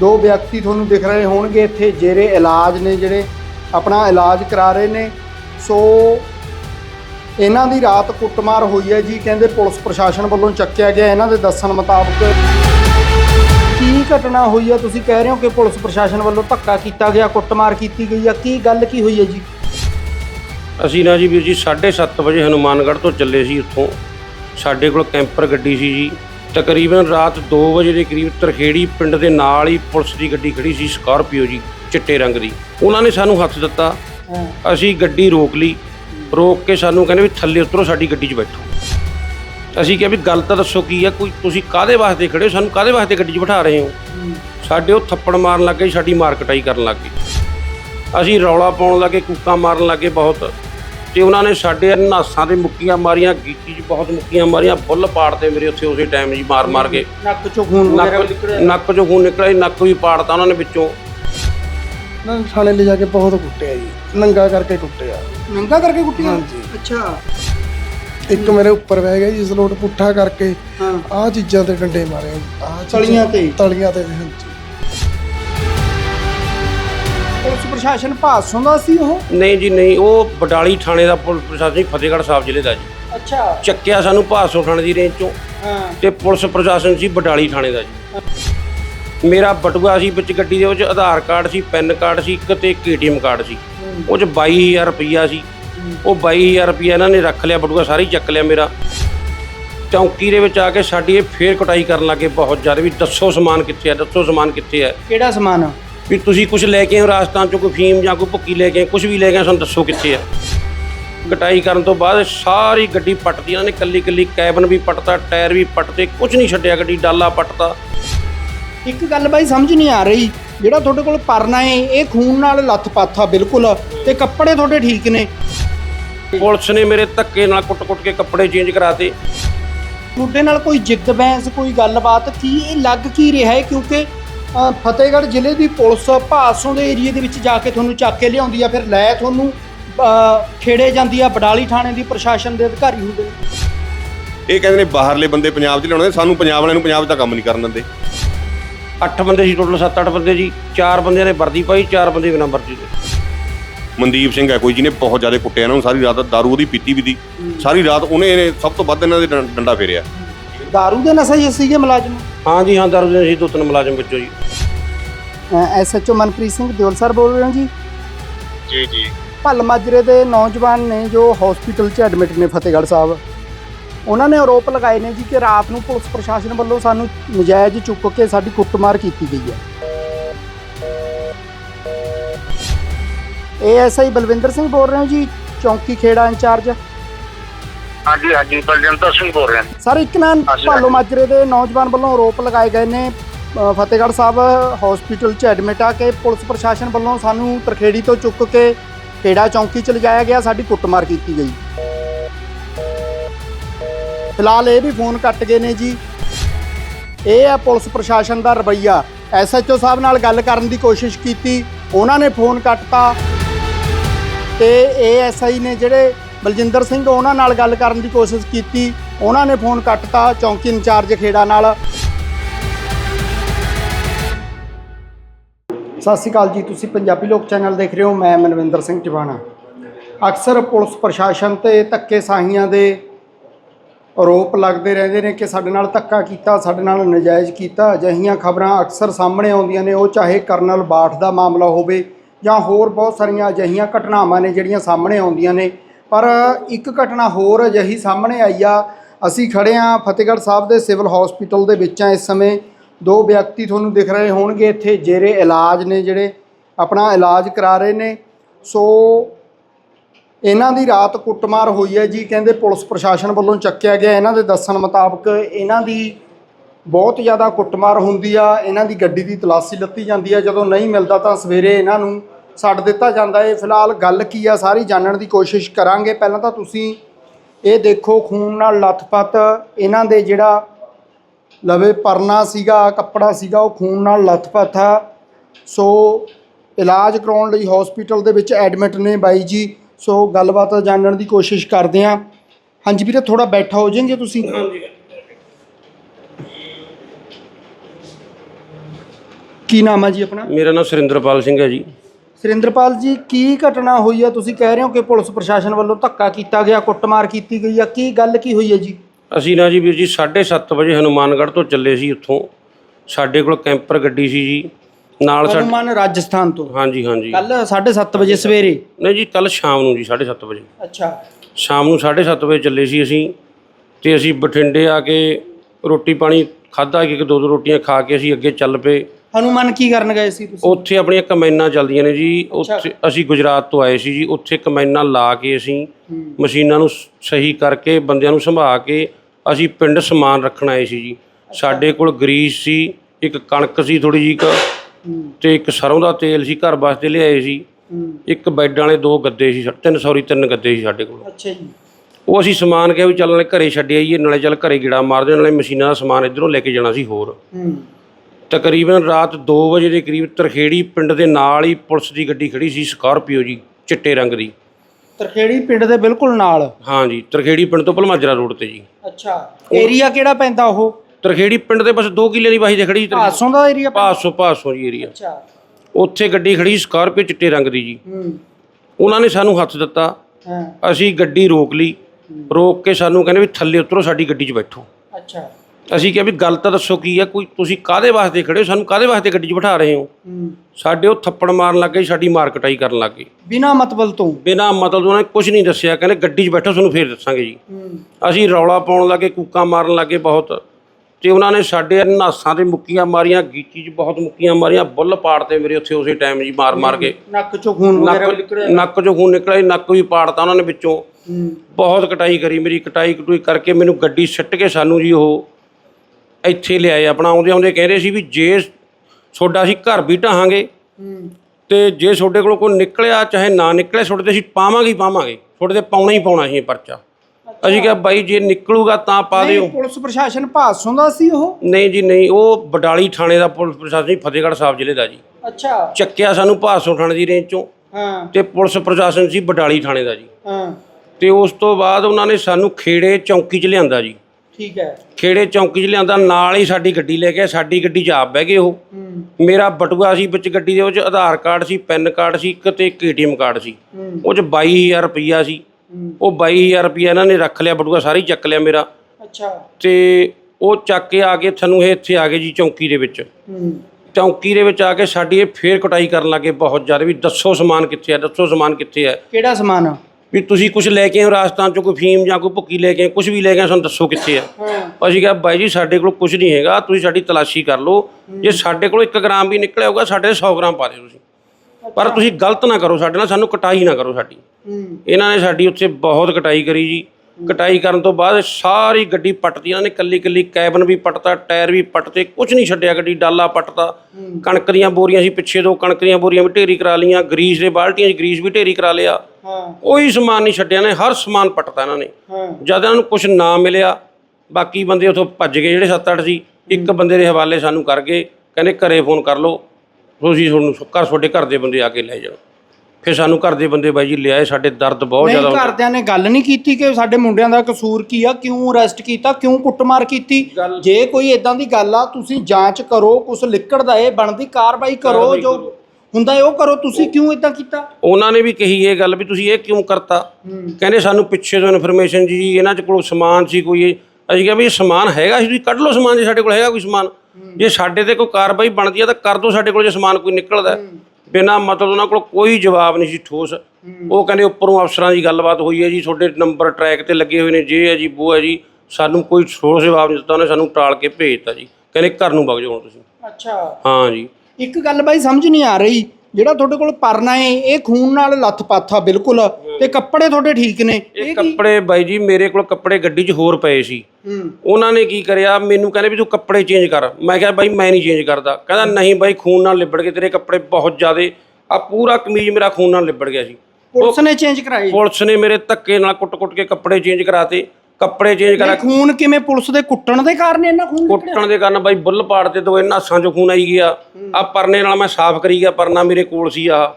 ਦੋ ਵਿਅਕਤੀ ਤੁਹਾਨੂੰ ਦਿਖ ਰਹੇ ਹੋਣਗੇ ਇੱਥੇ ਜੇਰੇ ਇਲਾਜ ਨੇ, ਜਿਹੜੇ ਆਪਣਾ ਇਲਾਜ ਕਰਾ ਰਹੇ ਨੇ। ਸੋ ਇਹਨਾਂ ਦੀ ਰਾਤ ਕੁੱਟਮਾਰ ਹੋਈ ਹੈ ਜੀ, ਕਹਿੰਦੇ ਪੁਲਿਸ ਪ੍ਰਸ਼ਾਸਨ ਵੱਲੋਂ ਚੱਕਿਆ ਗਿਆ। ਇਹਨਾਂ ਦੇ ਦੱਸਣ ਮੁਤਾਬਕ ਕੀ ਘਟਨਾ ਹੋਈ ਹੈ? ਤੁਸੀਂ ਕਹਿ ਰਹੇ ਹੋ ਕਿ ਪੁਲਿਸ ਪ੍ਰਸ਼ਾਸਨ ਵੱਲੋਂ ਧੱਕਾ ਕੀਤਾ ਗਿਆ, ਕੁੱਟਮਾਰ ਕੀਤੀ ਗਈ ਹੈ। ਕੀ ਗੱਲ ਕੀ ਹੋਈ ਹੈ ਜੀ? ਅਸੀਂ ਨਾ ਜੀ ਵੀਰ ਜੀ 7:30 ਵਜੇ ਹਨੂਮਾਨਗੜ੍ਹ ਤੋਂ ਚੱਲੇ ਸੀ ਉੱਥੋਂ। ਸਾਡੇ ਕੋਲ ਕੈਂਪਰ ਗੱਡੀ ਸੀ ਜੀ। ਤਕਰੀਬਨ ਰਾਤ 2 ਵਜੇ ਦੇ ਕਰੀਬ ਤਰਖੇੜੀ ਪਿੰਡ ਦੇ ਨਾਲ ਹੀ ਪੁਲਿਸ ਦੀ ਗੱਡੀ ਖੜੀ ਸੀ ਸਕਾਰਪੀਓ ਜੀ ਚਿੱਟੇ ਰੰਗ ਦੀ। ਉਹਨਾਂ ਨੇ ਸਾਨੂੰ ਹੱਥ ਦਿੱਤਾ। ਅਸੀਂ ਗੱਡੀ ਰੋਕ ਲਈ। ਰੋਕ ਕੇ ਸਾਨੂੰ ਕਹਿੰਦੇ ਵੀ ਥੱਲੇ ਉਤਰੋ ਸਾਡੀ ਗੱਡੀ 'ਚ ਬੈਠੋ। ਅਸੀਂ ਕਿਹਾ ਵੀ ਗੱਲ ਤਾਂ ਦੱਸੋ ਕੀ ਆ? ਕੋਈ ਤੁਸੀਂ ਕਾਦੇ ਵਾਸਤੇ ਖੜੇ ਹੋ? ਸਾਨੂੰ ਕਾਦੇ ਵਾਸਤੇ ਗੱਡੀ 'ਚ ਬਿਠਾ ਰਹੇ ਹੋ? ਸਾਡੇ ਉਹ ਥੱਪੜ ਮਾਰਨ ਲੱਗ ਸਾਡੀ ਮਾਰ ਕਟਾਈ ਕਰਨ ਲੱਗ ਅਸੀਂ ਰੌਲਾ ਪਾਉਣ ਲੱਗੇ ਕੂਕਾਂ ਮਾਰਨ ਲੱਗੇ ਬਹੁਤ। ਤੇ ਉਹਨਾਂ ਨੇ ਸਾਡੇ ਨਾਸਾਂ ਤੇ ਮੁੱਕੀਆਂ ਮਾਰੀਆਂ ਗੀਚੀ 'ਚ ਬਹੁਤ ਮੁੱਕੀਆਂ ਮਾਰੀਆਂ ਬੁੱਲ ਪਾੜਦੇ ਮੇਰੇ ਉੱਥੇ ਉਸੇ ਟਾਈਮ ਜੀ ਮਾਰ ਮਾਰ ਕੇ ਨੱਕ ਚੋਂ ਖੂਨ ਵਗੈਰਾ ਨੱਕ ਨਿਕਲਿਆ? ਨੱਕ 'ਚੋਂ ਖੂਨ ਨਿਕਲਿਆ ਜੀ, ਨੱਕ ਵੀ ਪਾੜਤਾ ਉਹਨਾਂ ਨੇ ਵਿੱਚੋਂ। ਨਾ ਥਾਣੇ ਲੈ ਜਾ ਕੇ ਬਹੁਤ ਕੁੱਟਿਆ ਜੀ ਨੰਗਾ ਕਰਕੇ ਕੁੱਟਿਆ। ਨੰਗਾ ਕਰਕੇ ਕੁੱਟੀਆਂ? ਹਾਂਜੀ। ਅੱਛਾ। ਇੱਕ ਮੇਰੇ ਉੱਪਰ ਬਹਿ ਗਿਆ ਜੀ ਸਲੋਟ ਪੁੱਠਾ ਕਰਕੇ ਹਾਂ। ਆਹ ਚੀਜ਼ਾਂ ਤੇ ਡੰਡੇ ਮਾਰੇ। ਆ ਤਲੀਆਂ ਤੇ? ਤਲੀਆਂ ਤੇ ਹਾਂਜੀ। ਪ੍ਰਸ਼ਾਸਨ ਪਾਸੋਂ ਦਾ ਸੀ ਉਹ? ਨਹੀਂ ਜੀ ਨਹੀਂ ਉਹ ਬਡਾਲੀ ਥਾਣੇ ਦਾ ਪੁਲਿਸ ਪ੍ਰਸ਼ਾਸਨ ਫਤਿਹਗੜ੍ਹ ਸਾਹਿਬ ਜ਼ਿਲ੍ਹੇ ਦਾ ਜੀ। ਅੱਛਾ। ਚੱਕਿਆ ਸਾਨੂੰ ਭਾਸੋ ਥਾਣੇ ਦੀ ਰੇਂਜ ਚੋਂ। ਹਾਂ। ਤੇ ਪੁਲਿਸ ਪ੍ਰਸ਼ਾਸਨ ਸੀ ਬਡਾਲੀ ਥਾਣੇ ਦਾ ਜੀ। ਮੇਰਾ ਬਟੂਆ ਸੀ ਵਿੱਚ ਗੱਡੀ ਦੇ ਵਿੱਚ ਆਧਾਰ ਕਾਰਡ ਸੀ ਪੈਨ ਕਾਰਡ ਸੀ ਇੱਕ ਤੇ ਏਟੀਐਮ ਕਾਰਡ ਸੀ। ਉਹ ਚ 22000 ਰੁਪਈਆ ਸੀ। ਉਹ 22000 ਰੁਪਈਆ ਇਹਨਾਂ ਨੇ ਰੱਖ ਲਿਆ ਬਟੂਆ ਸਾਰੀ ਚੱਕ ਲਿਆ ਮੇਰਾ। ਚੌਂਕੀ ਦੇ ਵਿੱਚ ਆ ਕੇ ਸਾਡੀ ਇਹ ਫੇਰ ਕਟਾਈ ਕਰਨ ਲੱਗੇ ਬਹੁਤ ਜ਼ਿਆਦਾ ਵੀ ਦੱਸੋ ਸਮਾਨ ਕਿੱਥੇ ਹੈ ਦੱਸੋ ਸਮਾਨ ਕਿੱਥੇ ਹੈ ਕਿਹੜਾ ਸਮਾਨ? ਵੀ ਤੁਸੀਂ ਕੁਝ ਲੈ ਕੇ ਹੋ ਰਾਜਸਥਾਨ ਚੋਂ ਕੋਈ ਫੀਮ ਜਾਂ ਕੋਈ ਭੁੱਕੀ ਲੈ ਕੇ ਕੁਝ ਵੀ ਲੈ ਕੇ ਆਏ ਸਾਨੂੰ ਦੱਸੋ ਕਿੱਥੇ ਹੈ ਕਟਾਈ ਕਰਨ ਤੋਂ ਬਾਅਦ ਸਾਰੀ ਗੱਡੀ ਪੱਟਦੀ ਇਹਨਾਂ ਨੇ ਕੱਲੀ ਕੱਲੀ ਕੈਬਨ ਵੀ ਪੱਟਤਾ ਟਾਇਰ ਵੀ ਪੱਟਤੇ ਕੁਝ ਨਹੀਂ ਛੱਡਿਆ ਗੱਡੀ ਡਾਲਾ ਪੱਟਤਾ। ਇੱਕ ਗੱਲ ਬਾਈ ਸਮਝ ਨਹੀਂ ਆ ਰਹੀ ਜਿਹੜਾ ਤੁਹਾਡੇ ਕੋਲ ਪਰਨਾ ਹੈ ਇਹ ਖੂਨ ਨਾਲ ਲੱਥ-ਪੱਥ ਆ ਬਿਲਕੁਲ ਤੇ ਕੱਪੜੇ ਤੁਹਾਡੇ ਠੀਕ ਨੇ। ਪੁਲਿਸ ਨੇ ਮੇਰੇ ਧੱਕੇ ਨਾਲ ਕੁੱਟ-ਕੁੱਟ ਕੇ ਕੱਪੜੇ ਚੇਂਜ ਕਰਾਤੇ। ਤੁਹਾਡੇ ਨਾਲ ਕੋਈ ਜਿੱਦ ਬਹਿਸ ਕੋਈ ਗੱਲਬਾਤ ਕੀ ਇਹ ਲੱਗ ਕੀ ਰਿਹਾ ਹੈ ਕਿਉਂਕਿ ਅ, ਫਤਿਹਗੜ੍ਹ ਜ਼ਿਲ੍ਹੇ ਦੀ ਪੁਲਿਸ ਭਾਸੋਂ ਦੇ ਏਰੀਏ ਦੇ ਵਿੱਚ ਜਾ ਕੇ ਤੁਹਾਨੂੰ ਚੱਕ ਕੇ ਲਿਆਉਂਦੀ ਆ ਫਿਰ ਲੈ ਤੁਹਾਨੂੰ ਅ, ਖੇੜੇ ਜਾਂਦੀ ਆ ਬਡਾਲੀ ਥਾਣੇ ਦੀ ਪ੍ਰਸ਼ਾਸਨ ਦੇ ਅਧਿਕਾਰੀ ਹੁੰਦੇ ਨੇ। ਇਹ ਕਹਿੰਦੇ ਨੇ ਬਾਹਰਲੇ ਬੰਦੇ ਪੰਜਾਬ 'ਚ ਲਿਆਉਣੇ ਸਾਨੂੰ ਪੰਜਾਬ ਵਾਲਿਆਂ ਨੂੰ ਪੰਜਾਬ 'ਚ ਤਾਂ ਕੰਮ ਨਹੀਂ ਕਰਨ ਦਿੰਦੇ। 8 ਬੰਦੇ ਸੀ ਟੋਟਲ 7-8 ਬੰਦੇ ਜੀ ਚਾਰ ਬੰਦਿਆਂ ਨੇ ਵਰਦੀ ਪਾਈ ਚਾਰ ਬੰਦੇ ਬਿਨਾਂ ਵਰਦੀ ਦੇ। ਮਨਦੀਪ ਸਿੰਘ ਹੈ ਕੋਈ ਜਿਹਨੇ ਬਹੁਤ ਜ਼ਿਆਦਾ ਕੁੱਟਿਆ ਇਹਨਾਂ ਨੂੰ ਸਾਰੀ ਰਾਤ ਦਾਰੂ ਉਹਦੀ ਪੀਤੀ ਵੀ ਦੀ। ਸਾਰੀ ਰਾਤ ਉਹਨੇ ਸਭ ਤੋਂ ਵੱਧ ਇਹਨਾਂ ਦੇ ਡੰ- ਡੰਡਾ ਫੇਰਿਆ। ਦਾਰੂ ਦੇ ਨਸ਼ਾ ਹੀ ਸੀਗੇ ਮੁਲਾਜ਼ਮ ਹਾਂ ਜੀ ਹਾਂ ਦਰਦ ਸੀ ਦੋ ਤਿੰਨ ਮੁਲਾਜ਼ਮ ਵਿੱਚੋਂ ਜੀ ਐਸਐਚਓ ਮਨਪ੍ਰੀਤ ਸਿੰਘ ਦਿਓਲ ਸਰ ਬੋਲ ਰਹੇ ਹੋ ਜੀ ਜੀ ਜੀ ਭੱਲ ਮਾਜਰੇ ਦੇ ਨੌਜਵਾਨ ਨੇ ਜੋ ਹਸਪੀਟਲ 'ਚ ਐਡਮਿਟ ਨੇ ਫਤਿਹਗੜ੍ਹ ਸਾਹਿਬ ਉਹਨਾਂ ਨੇ ਆਰੋਪ ਲਗਾਏ ਨੇ ਜੀ ਕਿ ਰਾਤ ਨੂੰ ਪੁਲਿਸ ਪ੍ਰਸ਼ਾਸਨ ਵੱਲੋਂ ਸਾਨੂੰ ਨਜਾਇਜ਼ ਚੁੱਕ ਕੇ ਸਾਡੀ ਕੁੱਟਮਾਰ ਕੀਤੀ ਗਈ ਹੈ ਏਐਸਆਈ ਬਲਵਿੰਦਰ ਸਿੰਘ ਬੋਲ ਰਹੇ ਹੋ ਜੀ ਚੌਂਕੀ ਖੇੜਾ ਇੰਚਾਰਜ ਹਾਂਜੀ ਹਾਂਜੀ ਬਲਜਿੰਦਰ ਸਿੰਘ ਬੋਲ ਰਿਹਾ। ਸਰ ਇੱਕ ਨਾ ਭਾਲੋ। ਮਾਜਰੇ ਦੇ ਨੌਜਵਾਨ ਵੱਲੋਂ ਆਰੋਪ ਲਗਾਏ ਗਏ ਨੇ ਫਤਿਹਗੜ੍ਹ ਸਾਹਿਬ ਹਸਪੀਟਲ 'ਚ ਐਡਮਿਟ ਆ ਕਿ ਪੁਲਿਸ ਪ੍ਰਸ਼ਾਸਨ ਵੱਲੋਂ ਸਾਨੂੰ ਤਰਖੇੜੀ ਤੋਂ ਚੁੱਕ ਕੇ ਖੇੜਾ ਚੌਂਕੀ 'ਚ ਲਿਜਾਇਆ ਗਿਆ ਸਾਡੀ ਕੁੱਟਮਾਰ ਕੀਤੀ ਗਈ। ਫਿਲਹਾਲ ਇਹ ਵੀ ਫੋਨ ਕੱਟ ਗਏ ਨੇ ਜੀ। ਇਹ ਆ ਪੁਲਿਸ ਪ੍ਰਸ਼ਾਸਨ ਦਾ ਰਵੱਈਆ। ਐਸਐਚਓ ਸਾਹਿਬ ਨਾਲ ਗੱਲ ਕਰਨ ਦੀ ਕੋਸ਼ਿਸ਼ ਕੀਤੀ ਉਹਨਾਂ ਨੇ ਫੋਨ ਕੱਟਤਾ। ਤੇ ਏਐਸਆਈ ਨੇ ਜਿਹੜੇ ਬਲਜਿੰਦਰ ਸਿੰਘ ਉਹਨਾਂ ਨਾਲ ਗੱਲ ਕਰਨ ਦੀ ਕੋਸ਼ਿਸ਼ ਕੀਤੀ। ਉਹਨਾਂ ਨੇ ਫੋਨ ਕੱਟਤਾ ਚੌਂਕੀ ਇੰਚਾਰਜ ਖੇੜਾ ਨਾਲ। ਸਤਿ ਸ਼੍ਰੀ ਅਕਾਲ ਜੀ, ਤੁਸੀਂ ਪੰਜਾਬੀ ਲੋਕ ਚੈਨਲ ਦੇਖ ਰਹੇ ਹੋ, ਮੈਂ ਮਨਵਿੰਦਰ ਸਿੰਘ ਟਿਵਾਣਾ। ਅਕਸਰ ਪੁਲਿਸ ਪ੍ਰਸ਼ਾਸਨ ਤੇ ਧੱਕੇ ਸਾਹੀਆਂ ਦੇ ਆਰੋਪ ਲੱਗਦੇ ਰਹਿੰਦੇ ਨੇ ਕਿ ਸਾਡੇ ਨਾਲ ਧੱਕਾ ਕੀਤਾ, ਸਾਡੇ ਨਾਲ ਨਜਾਇਜ਼ ਕੀਤਾ। ਅਜਿਹੀਆਂ ਖਬਰਾਂ ਅਕਸਰ ਸਾਹਮਣੇ ਆਉਂਦੀਆਂ ਨੇ, ਉਹ ਚਾਹੇ ਕਰਨਲ ਬਾਠ ਦਾ ਮਾਮਲਾ ਹੋਵੇ ਜਾਂ ਹੋਰ ਬਹੁਤ ਸਾਰੀਆਂ ਅਜਿਹੀਆਂ ਘਟਨਾਵਾਂ ਨੇ ਜਿਹੜੀਆਂ ਸਾਹਮਣੇ ਆਉਂਦੀਆਂ ਨੇ। ਪਰ ਇੱਕ ਘਟਨਾ ਹੋਰ ਅਜਿਹੀ ਸਾਹਮਣੇ ਆਈ ਆ। ਅਸੀਂ ਖੜੇ ਆ ਫਤਿਹਗੜ੍ਹ ਸਾਹਿਬ ਦੇ ਸਿਵਲ ਹਸਪੀਟਲ ਦੇ ਵਿੱਚ ਆ ਇਸ ਸਮੇਂ। ਦੋ ਵਿਅਕਤੀ ਤੁਹਾਨੂੰ ਦਿਖ ਰਹੇ ਹੋਣਗੇ ਇੱਥੇ ਜੇਰੇ ਇਲਾਜ ਨੇ, ਜਿਹੜੇ ਆਪਣਾ ਇਲਾਜ ਕਰਾ ਰਹੇ ਨੇ। ਸੋ ਇਹਨਾਂ ਦੀ ਰਾਤ ਕੁੱਟਮਾਰ ਹੋਈ ਹੈ ਜੀ, ਕਹਿੰਦੇ ਪੁਲਿਸ ਪ੍ਰਸ਼ਾਸਨ ਵੱਲੋਂ ਚੱਕਿਆ ਗਿਆ। ਇਹਨਾਂ ਦੇ ਦੱਸਣ ਮੁਤਾਬਕ ਇਹਨਾਂ ਦੀ ਬਹੁਤ ਜ਼ਿਆਦਾ ਕੁੱਟਮਾਰ ਹੁੰਦੀ ਆ। ਇਹਨਾਂ ਦੀ ਗੱਡੀ ਦੀ ਤਲਾਸ਼ੀ ਲੱਤੀ ਜਾਂਦੀ ਆ। ਜਦੋਂ ਨਹੀਂ ਮਿਲਦਾ ਤਾਂ ਸਵੇਰੇ ਇਹਨਾਂ ਨੂੰ ਛੱਡ ਦਿੱਤਾ ਜਾਂਦਾ ਹੈ। ਫਿਲਹਾਲ ਗੱਲ ਕੀ ਆ ਸਾਰੀ ਜਾਣਨ ਦੀ ਕੋਸ਼ਿਸ਼ ਕਰਾਂਗੇ। ਪਹਿਲਾਂ ਤਾਂ ਤੁਸੀਂ ਇਹ ਦੇਖੋ ਖੂਨ ਨਾਲ ਲੱਥਪੱਥ ਇਹਨਾਂ ਦੇ ਜਿਹੜਾ ਲਵੇ ਪਰਨਾ ਸੀਗਾ ਕੱਪੜਾ ਸੀਗਾ ਉਹ ਖੂਨ ਨਾਲ ਲੱਥਪੱਥ ਆ। ਸੋ ਇਲਾਜ ਕਰਾਉਣ ਲਈ ਹਸਪੀਟਲ ਦੇ ਵਿੱਚ ਐਡਮਿਟ ਨੇ ਬਾਈ ਜੀ। ਸੋ ਗੱਲਬਾਤ ਜਾਣਨ ਦੀ ਕੋਸ਼ਿਸ਼ ਕਰਦੇ ਹਾਂ। ਹਾਂਜੀ ਵੀਰੇ ਥੋੜਾ ਬੈਠਾ ਹੋ ਜਾਣਗੇ ਤੁਸੀਂ? ਕੀ ਨਾਮ ਹੈ ਜੀ ਆਪਣਾ? ਮੇਰਾ ਨਾਮ ਸੁਰਿੰਦਰਪਾਲ ਸਿੰਘ ਹੈ ਜੀ। ਸੁਰਿੰਦਰਪਾਲ ਜੀ ਕੀ ਘਟਨਾ ਹੋਈ ਆ? ਤੁਸੀਂ ਕਹਿ ਰਹੇ ਹੋ ਕਿ ਪੁਲਿਸ ਪ੍ਰਸ਼ਾਸਨ ਵੱਲੋਂ ਧੱਕਾ ਕੀਤਾ ਗਿਆ ਕੁੱਟਮਾਰ ਕੀਤੀ ਗਈ ਆ। ਕੀ ਗੱਲ ਕੀ ਹੋਈ ਹੈ ਜੀ? ਅਸੀਂ ਨਾ ਜੀ ਵੀਰ ਜੀ 7:30 ਵਜੇ ਹਨੂਮਾਨਗੜ੍ਹ ਤੋਂ ਚੱਲੇ ਸੀ ਉੱਥੋਂ। ਸਾਡੇ ਕੋਲ ਕੈਂਪਰ ਗੱਡੀ ਸੀ ਜੀ। ਨਾਲ ਸਾਡੇ ਹਨੂਮਾਨ ਰਾਜਸਥਾਨ ਤੋਂ? ਹਾਂਜੀ ਹਾਂਜੀ। ਕੱਲ 7:30 ਵਜੇ ਸਵੇਰੇ? ਨਹੀਂ ਜੀ ਕੱਲ ਸ਼ਾਮ ਨੂੰ ਜੀ 7:30 ਵਜੇ। ਅੱਛਾ। ਸ਼ਾਮ ਨੂੰ 7:30 ਵਜੇ ਚੱਲੇ ਸੀ ਅਸੀਂ ਤੇ ਅਸੀਂ ਬਠਿੰਡੇ ਆ ਕੇ ਰੋਟੀ ਪਾਣੀ ਖਾਧਾ ਇੱਕ ਇੱਕ ਦੋ ਦੋ ਰੋਟੀਆਂ ਖਾ ਕੇ ਅਸੀਂ ਅੱਗੇ ਚੱਲ ਪਏ। ਹਨੂਮਾਨ ਕੀ ਕਰਨ ਗਏ ਸੀ ਤੁਸੀਂ? ਉੱਥੇ ਆਪਣੀਆਂ ਕਮੈਨਾਂ ਚੱਲਦੀਆਂ ਨੇ ਜੀ ਉੱਥੇ ਅਸੀਂ ਗੁਜਰਾਤ ਤੋਂ ਆਏ ਸੀ ਜੀ ਉੱਥੇ ਕਮੈਨਾਂ ਲਾ ਕੇ ਅਸੀਂ ਮਸ਼ੀਨਾਂ ਨੂੰ ਸ- ਸਹੀ ਕਰਕੇ ਬੰਦਿਆਂ ਨੂੰ ਸੰਭਾ ਕੇ ਅਸੀਂ ਪਿੰਡ ਸਮਾਨ ਰੱਖਣ ਆਏ ਸੀ ਜੀ। ਸਾਡੇ ਕੋਲ ਗਰੀਸ ਸੀ ਇੱਕ ਕਣਕ ਸੀ ਥੋੜੀ ਜੀ ਤੇ ਇੱਕ ਸਰੋਂ ਦਾ ਤੇਲ ਸੀ ਘਰ ਵਾਸਤੇ ਲਿਆਏ ਸੀ। ਇੱਕ ਬੈੱਡ ਵਾਲੇ ਦੋ ਗੱਦੇ ਸੀ ਤਿੰਨ ਸੌਰੀ ਤਿੰਨ ਗੱਦੇ ਸੀ ਸਾਡੇ ਕੋਲ। ਅੱਛਾ ਜੀ। ਉਹ ਅਸੀਂ ਸਮਾਨ ਕਿਹਾ ਵੀ ਚੱਲ ਨਾਲੇ ਘਰੇ ਛੱਡ ਆਈਏ ਨਾਲੇ ਚੱਲ ਘਰੇ ਗੀੜਾ ਮਾਰਦੇ ਨਾਲੇ ਮਸ਼ੀਨਾਂ ਦਾ ਸਮਾਨ ਇਧਰੋਂ ਲੈ ਕੇ ਜਾਣਾ ਸੀ ਹੋਰ। ਹੂੰ। ਤਕਰੀਬਨ ਰਾਤ 2 ਵਜੇ ਦੇ ਕਰੀਬ ਤਰਖੇੜੀ ਪਿੰਡ ਦੇ ਨਾਲ ਹੀ ਪੁਲਿਸ ਦੀ ਗੱਡੀ ਖੜੀ ਸੀ ਸਕਾਰਪੀਓ ਜੀ ਚਿੱਟੇ ਰੰਗ ਦੀ। ਤਰਖੇੜੀ ਪਿੰਡ ਦੇ ਬਿਲਕੁਲ ਨਾਲ? ਹਾਂ ਜੀ ਤਰਖੇੜੀ ਪਿੰਡ ਤੋਂ ਭਲਮਾਜਰਾ ਰੋਡ ਤੇ ਜੀ। ਅੱਛਾ ਏਰੀਆ ਕਿਹੜਾ ਪੈਂਦਾ ਉਹ? ਤਰਖੇੜੀ ਪਿੰਡ ਦੇ ਬਸ 2 ਕਿੱਲੇ ਦੀ ਵਾਹੀ ਤੇ ਖੜੀ ਸੀ ਤਰਖੇੜੀ। ਭਾਸੋਂ ਦਾ ਏਰੀਆ ਪਾਸੋਂ ਪਾਸੋਂ ਜੀ ਏਰੀਆ। ਅੱਛਾ। ਉੱਥੇ ਗੱਡੀ ਖੜੀ ਸਕਾਰਪੀਓ ਚਿੱਟੇ ਰੰਗ ਦੀ ਜੀ। ਹੂੰ। ਉਹਨਾਂ ਨੇ ਸਾਨੂੰ ਹੱਥ ਦਿੱਤਾ। ਹਾਂ। ਅਸੀਂ ਗੱਡੀ ਰੋਕ ਲਈ। ਰੋਕ ਕੇ ਸਾਨੂੰ ਕਹਿੰਦੇ ਵੀ ਥੱਲੇ ਉਤਰੋ ਸਾਡੀ ਗੱਡੀ 'ਚ ਬੈਠੋ। ਅੱਛਾ। ਅਸੀਂ ਕਿਹਾ ਵੀ ਗੱਲ ਤਾਂ ਦੱਸੋ ਕੀ ਆ ਕੋਈ ਤੁਸੀਂ ਕਾਦੇ ਵਾਸਤੇ ਖੜੇ ਹੋ? ਸਾਨੂੰ ਕਾਦੇ ਵਾਸਤੇ ਗੱਡੀ 'ਚ ਬਿਠਾ ਰਹੇ ਹੋ? ਹੂੰ। ਸਾਡੇ ਉਹ ਥੱਪੜ ਮਾਰਨ ਲੱਗ ਸਾਡੀ ਮਾਰ ਕਟਾਈ ਕਰਨ ਲੱਗ ਬਿਨਾ ਮਤਲਬ ਤੋਂ? ਬਿਨਾਂ ਮਤਲਬ ਤੋਂ ਉਹਨਾਂ ਨੇ ਕੁਝ ਨਹੀਂ ਦੱਸਿਆ ਕਹਿੰਦੇ ਗੱਡੀ 'ਚ ਬੈਠੋ ਤੁਹਾਨੂੰ ਫੇਰ ਦੱਸਾਂਗੇ ਜੀ। ਹੂੰ। ਅਸੀਂ ਰੌਲਾ ਪਾਉਣ ਲੱਗੇ ਕੂਕਾਂ ਮਾਰਨ ਲੱਗੇ ਬਹੁਤ। ਤੇ ਉਹਨਾਂ ਨੇ ਸਾਡੇ ਨਾਸਾਂ ਤੇ ਮੁੱਕੀਆਂ ਮਾਰੀਆਂ ਗੀਚੀ 'ਚ ਬਹੁਤ ਮੁੱਕੀਆਂ ਮਾਰੀਆਂ ਬੁੱਲ ਪਾੜਤੇ ਮੇਰੇ ਉੱਥੇ ਉਸੇ ਟਾਈਮ ਜੀ ਮਾਰ ਮਾਰ ਕੇ। ਨੱਕ ਚੋਂ ਖੂਨ ਵਗੈਰਾ ਨਿਕਲਿਆ? ਨੱਕ 'ਚੋਂ ਖੂਨ ਨਿਕਲਿਆ ਨੱਕ ਵੀ ਪਾੜਤਾ ਉਹਨਾਂ ਨੇ ਵਿੱਚੋਂ। ਹੂੰ। ਬਹੁਤ ਕਟਾਈ ਕਰੀ ਮੇਰੀ ਕਟਾਈ ਕਟੂਈ ਕਰਕੇ ਮੈਨੂੰ ਗੱਡੀ ਸਿੱਟ ਕੇ ਸਾਨੂੰ ਜੀ ਉਹ ਇੱਥੇ ਲਿਆਏ ਆਪਣਾ ਆਉਂਦੇ ਆਉਂਦੇ ਕਹਿ ਰਹੇ ਸੀ ਵੀ ਜੇ ਤੁਹਾਡਾ ਅਸੀਂ ਘਰ ਵੀ ਢਾਹਾਂਗੇ ਤੇ ਜੇ ਤੁਹਾਡੇ ਕੋਲੋਂ ਕੋਈ ਨਿਕਲਿਆ ਚਾਹੇ ਨਾ ਨਿਕਲੇ ਤੁਹਾਡੇ ਤੇ ਅਸੀਂ ਪਾਵਾਂਗੇ ਹੀ ਪਾਵਾਂਗੇ। ਤੁਹਾਡੇ ਤੇ ਪਾਉਣਾ ਹੀ ਪਾਉਣਾ ਸੀ ਇਹ ਪਰਚਾ। ਅਸੀਂ ਕਿਹਾ ਬਾਈ ਜੇ ਨਿਕਲੂਗਾ ਤਾਂ ਪਾ ਦਿਓ। ਨਹੀਂ, ਪੁਲਿਸ ਪ੍ਰਸ਼ਾਸਨ ਭਾਸੋਂ ਦਾ ਸੀ ਉਹ? ਨਹੀਂ ਜੀ ਨਹੀਂ ਉਹ ਬਡਾਲੀ ਥਾਣੇ ਦਾ ਪੁਲਿਸ ਪ੍ਰਸ਼ਾਸਨ ਜੀ ਫਤਿਹਗੜ੍ਹ ਸਾਹਿਬ ਜ਼ਿਲ੍ਹੇ ਦਾ ਜੀ। ਅੱਛਾ। ਚੱਕਿਆ ਸਾਨੂੰ ਭਾਸੋਂ ਥਾਣੇ ਦੀ ਰੇਂਜ ਚੋਂ। ਹਾਂ। ਤੇ ਪੁਲਿਸ ਪ੍ਰਸ਼ਾਸਨ ਸੀ ਬਡਾਲੀ ਥਾਣੇ ਦਾ ਜੀ। ਹਾਂ। ਤੇ ਉਸ ਤੋਂ ਬਾਅਦ ਉਹਨਾਂ ਨੇ ਸਾਨੂੰ ਖੇੜੇ ਚੌਂਕੀ 'ਚ ਲਿਆਂਦਾ ਜੀ। ਠੀਕ ਹੈ। ਖੇੜੇ ਚੌਂਕੀ 'ਚ ਲਿਆਂਦਾ ਨਾਲ ਹੀ ਸਾਡੀ ਗੱਡੀ ਲੈ ਕੇ ਸਾਡੀ ਗੱਡੀ 'ਚ ਆਪ ਬਹਿ ਗਏ ਉਹ। ਹੂੰ। ਮੇਰਾ ਬਟੂਆ ਸੀ ਵਿੱਚ ਗੱਡੀ ਦੇ ਵਿੱਚ ਆਧਾਰ ਕਾਰਡ ਸੀ ਪੈਨ ਕਾਰਡ ਸੀ ਇੱਕ ਤੇ ਏਟੀਐਮ ਕਾਰਡ ਸੀ। ਹੂੰ। ਉਹ 'ਚ 22000 ਰੁਪਈਆ ਸੀ। ਉਹ 22000 ਰੁਪਈਆ ਇਹਨਾਂ ਨੇ ਰੱਖ ਲਿਆ ਬਟੂਆ ਸਾਰੀ ਚੱਕ ਲਿਆ ਮੇਰਾ। ਅੱਛਾ। ਤੇ ਉਹ ਚੱਕ ਕੇ ਆ ਕੇ ਸਾਨੂੰ ਇਹ ਇੱਥੇ ਆ ਗਏ ਜੀ ਚੌਂਕੀ ਦੇ ਵਿੱਚ। ਹੂੰ। ਚੌਂਕੀ ਦੇ ਵਿੱਚ ਆ ਕੇ ਸਾਡੀ ਇਹ ਫੇਰ ਕਟਾਈ ਕਰਨ ਲੱਗੇ ਬਹੁਤ ਜ਼ਿਆਦਾ ਵੀ ਦੱਸੋ ਸਮਾਨ ਕਿੱਥੇ ਹੈ ਦੱਸੋ ਸਮਾਨ ਕਿੱਥੇ ਹੈ ਕਿਹੜਾ ਸਮਾਨ ਵੀ ਤੁਸੀਂ ਕੁਝ ਲੈ ਕੇ ਆਏ ਹੋ ਰਾਜਸਥਾਨ ਚੋਂ ਕੋਈ ਫੀਮ ਜਾਂ ਕੋਈ ਭੁੱਕੀ ਲੈ ਕੇ ਆਏ ਕੁਝ ਵੀ ਲੈ ਕੇ ਆਏ ਸਾਨੂੰ ਦੱਸੋ ਕਿੱਥੇ ਹਾਂ। ਅਸੀਂ ਕਿਹਾ ਬਾਈ ਜੀ ਸਾਡੇ ਕੋਲ ਕੁਝ ਨਹੀਂ ਹੈਗਾ ਤੁਸੀਂ ਸਾਡੀ ਤਲਾਸ਼ੀ ਕਰ ਲਓ। ਜੇ ਸਾਡੇ ਕੋਲ 1 ਗ੍ਰਾਮ ਵੀ ਨਿਕਲਿਆ ਹੋਊਗਾ ਸਾਡੇ 100 ਗ੍ਰਾਮ ਪਾ ਦਿਓ ਤੁਸੀਂ। ਪਰ ਤੁਸੀਂ ਗਲਤ ਨਾ ਕਰੋ ਸਾਡੇ ਨਾਲ ਸਾਨੂੰ ਕਟਾਈ ਨਾ ਕਰੋ ਸਾਡੀ। ਇਹਨਾਂ ਨੇ ਸਾਡੀ ਉੱਥੇ ਬਹੁਤ ਕਟਾਈ ਕਰੀ ਜੀ। ਕਟਾਈ ਕਰਨ ਤੋਂ ਬਾਅਦ ਸਾਰੀ ਗੱਡੀ ਪੱਟਤੀ ਇਹਨਾਂ ਨੇ ਕੱਲੀ ਕੱਲੀ ਕੈਬਨ ਵੀ ਪੱਟਤਾ ਟਾਇਰ ਵੀ ਪੱਟਤੇ ਕੁਝ ਨਹੀਂ ਛੱਡਿਆ ਗੱਡੀ ਡਾਲਾ ਪੱਟਤਾ। ਕਣਕ ਦੀਆਂ ਬੋਰੀਆਂ ਸੀ ਪਿੱਛੇ ਦੋ ਕਣਕ ਦੀਆਂ ਬੋਰੀਆਂ ਵੀ ਢੇਰੀ ਕਰਾ ਲੀਆਂ ਗਰੀਸ ਦੇ ਬਾਲਟੀਆਂ 'ਚ ਗਰੀਸ ਵੀ ਢੇਰੀ ਕਰਾ ਲਿਆ। ਕੋਈ ਸਮਾਨ ਨਹੀਂ ਛੱਡਿਆ ਨੇ ਹਰ ਸਮਾਨ ਪੱਟਤਾ ਇਹਨਾਂ ਨੇ। ਜਦ ਇਹਨਾਂ ਨੂੰ ਕੁਝ ਨਾ ਮਿਲਿਆ ਬਾਕੀ ਬੰਦੇ ਉਥੋਂ ਭੱਜ ਗਏ ਜਿਹੜੇ 7-8 ਸੀ ਇੱਕ ਬੰਦੇ ਦੇ ਹਵਾਲੇ ਸਾਨੂੰ ਕਰ ਗਏ ਕਹਿੰਦੇ ਘਰੇ ਫੋਨ ਕਰ ਲਓ ਤੁਸੀਂ ਤੁਹਾਨੂੰ ਘਰ ਤੁਹਾਡੇ ਘਰ ਦੇ ਬੰਦੇ ਆ ਕੇ ਲੈ ਜਾਣ ਫਿਰ ਸਾਨੂੰ ਘਰ ਦੇ ਬੰਦੇ ਬਾਈ ਜੀ ਲਿਆਏ ਸਾਡੇ ਦਰਦ ਬਹੁਤ ਨਹੀਂ ਜ਼ਿਆਦਾ ਹੁੰਦਾ। ਘਰਦਿਆਂ ਨੇ ਗੱਲ ਨਹੀਂ ਕੀਤੀ ਕਿ ਸਾਡੇ ਮੁੰਡਿਆਂ ਦਾ ਕਸੂਰ ਕੀ ਆ ਕਿਉਂ ਅਰੈਸਟ ਕੀਤਾ ਕਿਉਂ ਕੁੱਟਮਾਰ ਕੀਤੀ? ਜੇ ਕੋਈ ਇਦਾਂ ਦੀ ਗੱਲ ਆ ਤੁਸੀਂ ਜਾਂਚ ਕਰੋ ਕੁਛ ਲਿਕੜਦਾ ਏ ਬਣਦੀ ਕਾਰਵਾਈ ਕਰੋ ਜੋ। ਹੁੰਦਾ ਉਹ ਕਰੋ ਤੁਸੀਂ ਕਿਉਂ ਇਦਾਂ ਕੀਤਾ? ਉਹਨਾਂ ਨੇ ਵੀ ਕਹੀ ਇਹ ਗੱਲ ਵੀ ਤੁਸੀਂ ਇਹ ਕਿਉਂ ਕਰਤਾ? ਕਹਿੰਦੇ ਸਾਨੂੰ ਪਿੱਛੇ ਤੋਂ ਇਨਫੋਰਮੇਸ਼ਨ ਜੀ ਇਹਨਾਂ ਚ ਕੋਲ ਸਮਾਨ ਸੀ ਕੋਈ। ਅਸੀਂ ਕਿਹਾ ਵੀ ਇਹ ਸਮਾਨ ਹੈਗਾ ਸੀ ਤੁਸੀਂ ਕੱਢ ਲਓ ਸਮਾਨ ਜੇ ਸਾਡੇ ਕੋਲ ਹੈਗਾ ਕੋਈ ਸਮਾਨ। ਜੇ ਸਾਡੇ ਤੇ ਕੋਈ ਕਾਰਵਾਈ ਬਣਦੀ ਆ ਤਾਂ ਕਰ ਦਿਓ ਸਾਡੇ ਕੋਲ ਜੇ ਸਮਾਨ ਕੋਈ ਨਿਕਲਦਾ। ਬਿਨਾਂ ਮਤਲਬ ਉਹਨਾਂ ਕੋਲ ਕੋਈ ਜਵਾਬ ਨਹੀਂ ਸੀ ਠੋਸ। ਉਹ ਕਹਿੰਦੇ ਉੱਪਰੋਂ ਅਫਸਰਾਂ ਦੀ ਗੱਲਬਾਤ ਹੋਈ ਹੈ ਜੀ ਤੁਹਾਡੇ ਨੰਬਰ ਟਰੈਕ ਤੇ ਲੱਗੇ ਹੋਏ ਨੇ ਜੇ ਹੈ ਜੀ ਉਹ ਹੈ ਜੀ ਸਾਨੂੰ ਕੋਈ ਠੋਸ ਜਵਾਬ ਨਹੀਂ ਦਿੱਤਾ ਉਹਨੇ ਸਾਨੂੰ ਟਾਲ ਕੇ ਭੇਜਤਾ ਜੀ। ਕਹਿੰਦੇ ਘਰ ਨੂੰ ਵਗ ਜਾਓ ਹੁਣ ਤੁਸੀਂ। ਅੱਛਾ। ਹਾਂ ਜੀ। ਇੱਕ ਗੱਲ ਬਾਈ ਸਮਝ ਨਹੀਂ ਆ ਰਹੀ ਜਿਹੜਾ ਤੁਹਾਡੇ ਕੋਲ ਪਰਨਾ ਏ ਇਹ ਖੂਨ ਨਾਲ ਲੱਥ-ਪੱਥ ਆ ਬਿਲਕੁਲ ਤੇ ਕੱਪੜੇ ਤੁਹਾਡੇ ਠੀਕ ਨੇ ਇਹ ਕੱਪੜੇ ਬਾਈ ਜੀ ਮੇਰੇ ਕੋਲ ਕੱਪੜੇ ਗੱਡੀ 'ਚ ਹੋਰ ਪਏ ਸੀ। ਉਹਨਾਂ ਨੇ ਕੀ ਕਰਿਆ ਮੈਨੂੰ ਕਹਿੰਦੇ ਵੀ ਤੂੰ ਕੱਪੜੇ ਚੇਂਜ ਕਰ। ਮੈਂ ਕਿਹਾ ਬਾਈ ਮੈਂ ਨਹੀਂ ਚੇਂਜ ਕਰਦਾ। ਕਹਿੰਦਾ ਨਹੀਂ ਬਾਈ ਖੂਨ ਨਾਲ ਲਿਬੜ ਗਏ ਤੇਰੇ ਕੱਪੜੇ ਬਹੁਤ ਜ਼ਿਆਦੇ। ਆ ਪੂਰਾ ਕਮੀਜ਼ ਮੇਰਾ ਖੂਨ ਨਾਲ ਲਿਬੜ ਗਿਆ ਸੀ। ਪੁਲਿਸ ਨੇ ਚੇਂਜ ਕਰਾਈ ਪੁਲਿਸ ਨੇ ਮੇਰੇ ਧੱਕੇ ਨਾਲ ਕੁੱਟ-ਕੁੱਟ ਕੇ ਕੱਪੜੇ ਚੇਂਜ ਕਰਾਤੇ। ਕੱਪੜੇ ਚੇਂਜ ਕਰਾ। ਇਹ ਖੂਨ ਕਿਵੇਂ ਪੁਲਿਸ ਦੇ ਕੁੱਟਣ ਦੇ ਕਾਰਨ ਇਹਨਾਂ ਖੂਨ ਨਿਕਲਿਆ? ਕੁੱਟਣ ਦੇ ਕਾਰਨ ਬਾਈ ਬੁੱਲ ਪਾੜ ਤੇ ਦੋਏ ਨਾਸਾਂ 'ਚੋਂ ਖੂਨ ਆਈ ਗਿਆ। ਆ ਪਰਨੇ ਨਾਲ ਮੈਂ ਸਾਫ਼ ਕਰੀ ਗਿਆ ਪਰਨਾ ਮੇਰੇ ਕੋਲ ਸੀ ਆ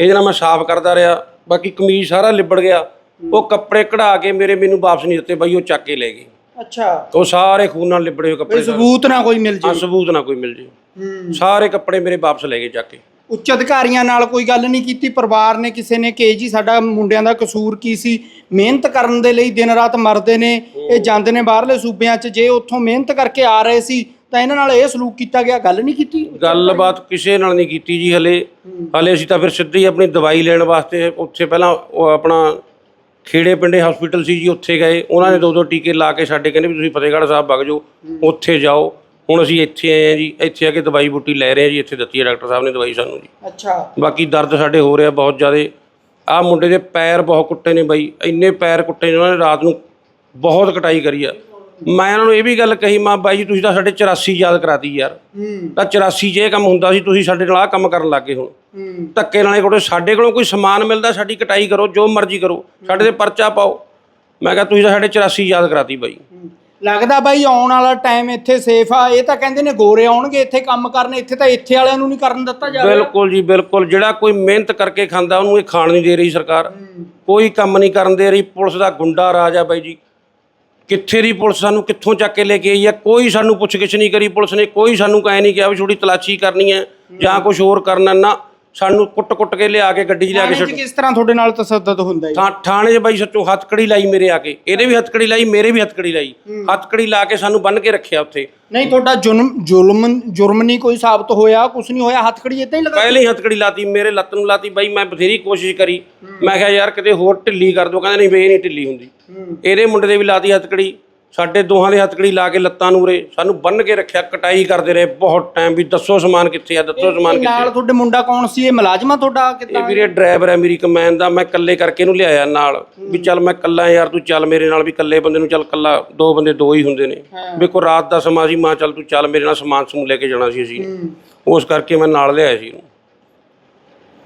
ਇਹਦੇ ਨਾਲ ਮੈਂ ਸਾਫ਼ ਕਰਦਾ ਰਿਹਾ। ਬਾਕੀ ਕਮੀਜ਼ ਸਾਰਾ ਲਿਬੜ ਗਿਆ। ਉਹ ਕੱਪੜੇ ਕਢਾ ਕੇ ਮੇਰੇ ਮੈਨੂੰ ਵਾਪਸ ਨਹੀਂ ਦਿੱਤੇ ਬਾਈ ਉਹ ਚੱਕ ਕੇ ਲੈ ਗਏ। ਅੱਛਾ। ਉਹ ਸਾਰੇ ਖੂਨ ਨਾਲ ਲਿਬੜੇ ਹੋਏ ਕੱਪੜੇ ਸਬੂਤ ਨਾ ਕੋਈ ਮਿਲ ਹਾਂ ਜੇ ਸਬੂਤ ਨਾ ਕੋਈ ਮਿਲ ਜੇ। ਹੂੰ। ਸਾਰੇ ਕੱਪੜੇ ਮੇਰੇ ਵਾਪਸ ਲੈ ਗਏ ਚੱਕ ਕੇ। ਉੱਚ ਅਧਿਕਾਰੀਆਂ ਨਾਲ ਕੋਈ ਗੱਲ ਨਹੀਂ ਕੀਤੀ ਪਰਿਵਾਰ ਨੇ ਕਿਸੇ ਨੇ ਕਿ ਜੀ ਸਾਡਾ ਮੁੰਡਿਆਂ ਦਾ ਕਸੂਰ ਕੀ ਸੀ? ਮਿਹਨਤ ਕਰਨ ਦੇ ਲਈ ਦਿਨ ਰਾਤ ਮਰਦੇ ਨੇ ਇਹ ਜਾਂਦੇ ਨੇ ਬਾਹਰਲੇ ਸੂਬਿਆਂ 'ਚ ਜੇ ਉੱਥੋਂ ਮਿਹਨਤ ਕਰਕੇ ਆ ਰਹੇ ਸੀ ਤਾਂ ਇਹਨਾਂ ਨਾਲ ਇਹ ਸਲੂਕ ਕੀਤਾ ਗਿਆ ਗੱਲ ਨਹੀਂ ਕੀਤੀ? ਗੱਲਬਾਤ ਕਿਸੇ ਨਾਲ ਨਹੀਂ ਕੀਤੀ ਜੀ ਹਲੇ। ਹਲੇ ਅਸੀਂ ਤਾਂ ਫਿਰ ਸਿੱਧੇ ਆਪਣੀ ਦਵਾਈ ਲੈਣ ਵਾਸਤੇ ਉੱਥੇ ਪਹਿਲਾਂ ਆਪਣਾ ਖੇੜੇ ਪਿੰਡੇ ਹਸਪੀਟਲ ਸੀ ਜੀ ਉੱਥੇ ਗਏ। ਉਹਨਾਂ ਨੇ ਦੋ ਦੋ ਟੀਕੇ ਲਾ ਕੇ ਸਾਡੇ ਕਹਿੰਦੇ ਵੀ ਤੁਸੀਂ ਫਤਿਹਗੜ੍ਹ ਸਾਹਿਬ ਵਗ ਜਾਓ ਉੱਥੇ ਜਾਓ। ਹੁਣ ਅਸੀਂ ਇੱਥੇ ਆਏ ਆ ਜੀ ਇੱਥੇ ਆ ਕੇ ਦਵਾਈ ਬੂਟੀ ਲੈ ਰਹੇ ਆ ਜੀ ਇੱਥੇ ਦਿੱਤੀ ਹੈ ਡਾਕਟਰ ਸਾਹਿਬ ਨੇ ਦਵਾਈ ਸਾਨੂੰ ਜੀ। ਅੱਛਾ। ਬਾਕੀ ਦਰਦ ਸਾਡੇ ਹੋ ਰਿਹਾ ਬਹੁਤ ਜ਼ਿਆਦੇ। ਆਹ ਮੁੰਡੇ ਦੇ ਪੈਰ ਬਹੁਤ ਕੁੱਟੇ ਨੇ ਬਾਈ ਇੰਨੇ ਪੈਰ ਕੁੱਟੇ ਨੇ ਉਹਨਾਂ ਨੇ ਰਾਤ ਨੂੰ ਬਹੁਤ ਕਟਾਈ ਕਰੀ ਆ। ਮੈਂ ਉਹਨਾਂ ਨੂੰ ਇਹ ਵੀ ਗੱਲ ਕਹੀ ਮਾਂ ਬਾਈ ਜੀ ਤੁਸੀਂ ਤਾਂ ਸਾਡੇ 84 ਯਾਦ ਕਰਾਤੀ ਯਾਰ। ਤਾਂ 84 'ਚ ਇਹ ਕੰਮ ਹੁੰਦਾ ਸੀ ਤੁਸੀਂ ਸਾਡੇ ਨਾਲ ਆਹ ਕੰਮ ਕਰਨ ਲੱਗੇ ਹੁਣ ਹੂੰ। ਧੱਕੇ ਨਾਲੇ ਕੋਲ ਸਾਡੇ ਕੋਲੋਂ ਕੋਈ ਸਮਾਨ ਮਿਲਦਾ ਸਾਡੀ ਕਟਾਈ ਕਰੋ ਜੋ ਮਰਜ਼ੀ ਕਰੋ ਸਾਡੇ ਤੇ ਪਰਚਾ ਪਾਓ। ਮੈਂ ਕਿਹਾ ਤੁਸੀਂ ਤਾਂ ਸਾਡੇ 84 ਯਾਦ ਕਰਾਤੀ ਬਾਈ। ਲੱਗਦਾ ਬਾਈ ਆਉਣ ਵਾਲਾ ਟਾਈਮ ਇੱਥੇ ਸੇਫ ਆ। ਇਹ ਤਾਂ ਕਹਿੰਦੇ ਨੇ ਗੋਰੇ ਆਉਣਗੇ ਇੱਥੇ ਕੰਮ ਕਰਨ ਇੱਥੇ ਤਾਂ ਇੱਥੇ ਵਾਲਿਆਂ ਨੂੰ ਨਹੀਂ ਕਰਨ ਦਿੱਤਾ ਜਾ ਰਿਹਾ। ਬਿਲਕੁਲ ਜੀ ਬਿਲਕੁਲ। ਜਿਹੜਾ ਕੋਈ ਮਿਹਨਤ ਕਰਕੇ ਖਾਂਦਾ ਉਹਨੂੰ ਇਹ ਖਾਣ ਨਹੀਂ ਦੇ ਰਹੀ ਸਰਕਾਰ। ਕੋਈ ਕੰਮ ਨਹੀਂ ਕਰਨ ਦੇ ਰਹੀ। ਪੁਲਿਸ ਦਾ ਗੁੰਡਾ ਰਾਜ ਆ ਬਾਈ ਜੀ। ਕਿੱਥੇ ਦੀ ਪੁਲਿਸ ਸਾਨੂੰ ਕਿੱਥੋਂ ਚੱਕ ਕੇ ਲੈ ਕੇ ਆਈ ਆ? ਕੋਈ ਸਾਨੂੰ ਪੁੱਛਗਿੱਛ ਨਹੀਂ ਕਰੀ ਪੁਲਿਸ ਨੇ। ਕੋਈ ਸਾਨੂੰ ਕਹਿ ਨਹੀਂ ਕਿਹਾ ਵੀ ਥੋੜੀ ਤਲਾਸ਼ੀ ਕਰਨੀ ਹੈ ਜਾਂ ਕੁਝ ਹੋਰ ਕਰਨਾ। ਨਾ ਸਾਨੂੰ ਕੁੱਟ-ਕੁੱਟ ਕੇ ਲਿਆ ਕੇ ਗੱਡੀ 'ਚ ਲਿਆ ਕੇ ਥਾਣੇ 'ਚ ਛੱਡ ਕਿਸ ਤਰ੍ਹਾਂ ਤੁਹਾਡੇ ਨਾਲ ਤਸੱਦਦ ਹੁੰਦਾ ਹੈ ਥਾਂ ਥਾਣੇ 'ਚ ਬਾਈ ਸੱਚੋ ਹੱਥਕੜੀ ਲਾਈ ਮੇਰੇ ਆ ਕੇ। ਇਹਦੇ ਵੀ ਹੱਥਕੜੀ ਲਾਈ ਮੇਰੇ ਵੀ ਹੱਥਕੜੀ ਲਾਈ। ਹੱਥਕੜੀ ਲਾ ਕੇ ਸਾਨੂੰ ਬੰਨ ਕੇ ਰੱਖਿਆ ਉੱਥੇ। ਨਹੀਂ ਤੁਹਾਡਾ ਜੁਰਮ ਜ਼ੁਲਮ ਜੁਰਮ ਨਹੀਂ ਕੋਈ ਸਾਬਤ ਹੋਇਆ ਕੁਝ ਨਹੀਂ ਹੋਇਆ ਹੱਥਕੜੀ ਇਦਾਂ ਹੀ ਲਗਾ ਪਹਿਲੇ ਹੀ ਹੱਥਕੜੀ ਲਾਤੀ ਮੇਰੇ ਲੱਤ ਨੂੰ ਲਾਤੀ। ਬਾਈ ਮੈਂ ਬਥੇਰੀ ਕੋਸ਼ਿਸ਼ ਕਰੀ। ਮੈਂ ਕਿਹਾ ਯਾਰ ਕਿਤੇ ਹੋਰ ਢਿੱਲੀ ਕਰ ਦੋ। ਕਹਿੰਦੇ ਨਹੀਂ ਇਹ ਨਹੀਂ ਢਿੱਲੀ ਹੁੰਦੀ। ਇਹਦੇ ਮੁੰਡੇ ਦੇ ਵੀ ਲਾਤੀ ਹੱਥਕੜੀ। ਸਾਡੇ ਦੋਹਾਂ ਦੇ ਹੱਥਕੜੀ ਲਾ ਕੇ ਲੱਤਾਂ ਨੂੰ ਰੇ ਸਾਨੂੰ ਬੰਨ ਕੇ ਰੱਖਿਆ ਕਟਾਈ ਕਰਦੇ ਰਹੇ ਬਹੁਤ ਟਾਈਮ ਵੀ ਦੱਸੋ ਸਮਾਨ ਕਿੱਥੇ ਆ ਦੱਸੋ ਸਮਾਨ ਕਿੱਥੇ ਨਾਲ ਤੁਹਾਡੇ ਮੁੰਡਾ ਕੌਣ ਸੀ? ਇਹ ਮੁਲਾਜ਼ਮਾ ਤੁਹਾਡਾ ਇਹ ਕਿੱਦਾਂ ਵੀਰੇ ਡਰਾਈਵਰ ਹੈ ਮੇਰੀ ਕਮੈਨ ਦਾ ਮੈਂ ਇਕੱਲੇ ਕਰਕੇ ਇਹਨੂੰ ਲਿਆਇਆ ਨਾਲ ਵੀ ਚੱਲ ਮੈਂ ਇਕੱਲਾ ਯਾਰ ਤੂੰ ਚੱਲ ਮੇਰੇ ਨਾਲ ਵੀ ਇਕੱਲੇ ਬੰਦੇ ਨੂੰ ਚੱਲ ਇਕੱਲਾ ਦੋ ਬੰਦੇ ਦੋ ਹੀ ਹੁੰਦੇ ਨੇ। ਵੇਖੋ ਰਾਤ ਦਾ ਸਮਾਂ ਸੀ ਮਾਂ ਚੱਲ ਤੂੰ ਚੱਲ ਮੇਰੇ ਨਾਲ ਸਮਾਨ ਸਮੂਹ ਲੈ ਕੇ ਜਾਣਾ ਸੀ ਅਸੀਂ। ਉਸ ਕਰਕੇ ਮੈਂ ਨਾਲ ਲਿਆਇਆ ਸੀ ਇਹਨੂੰ।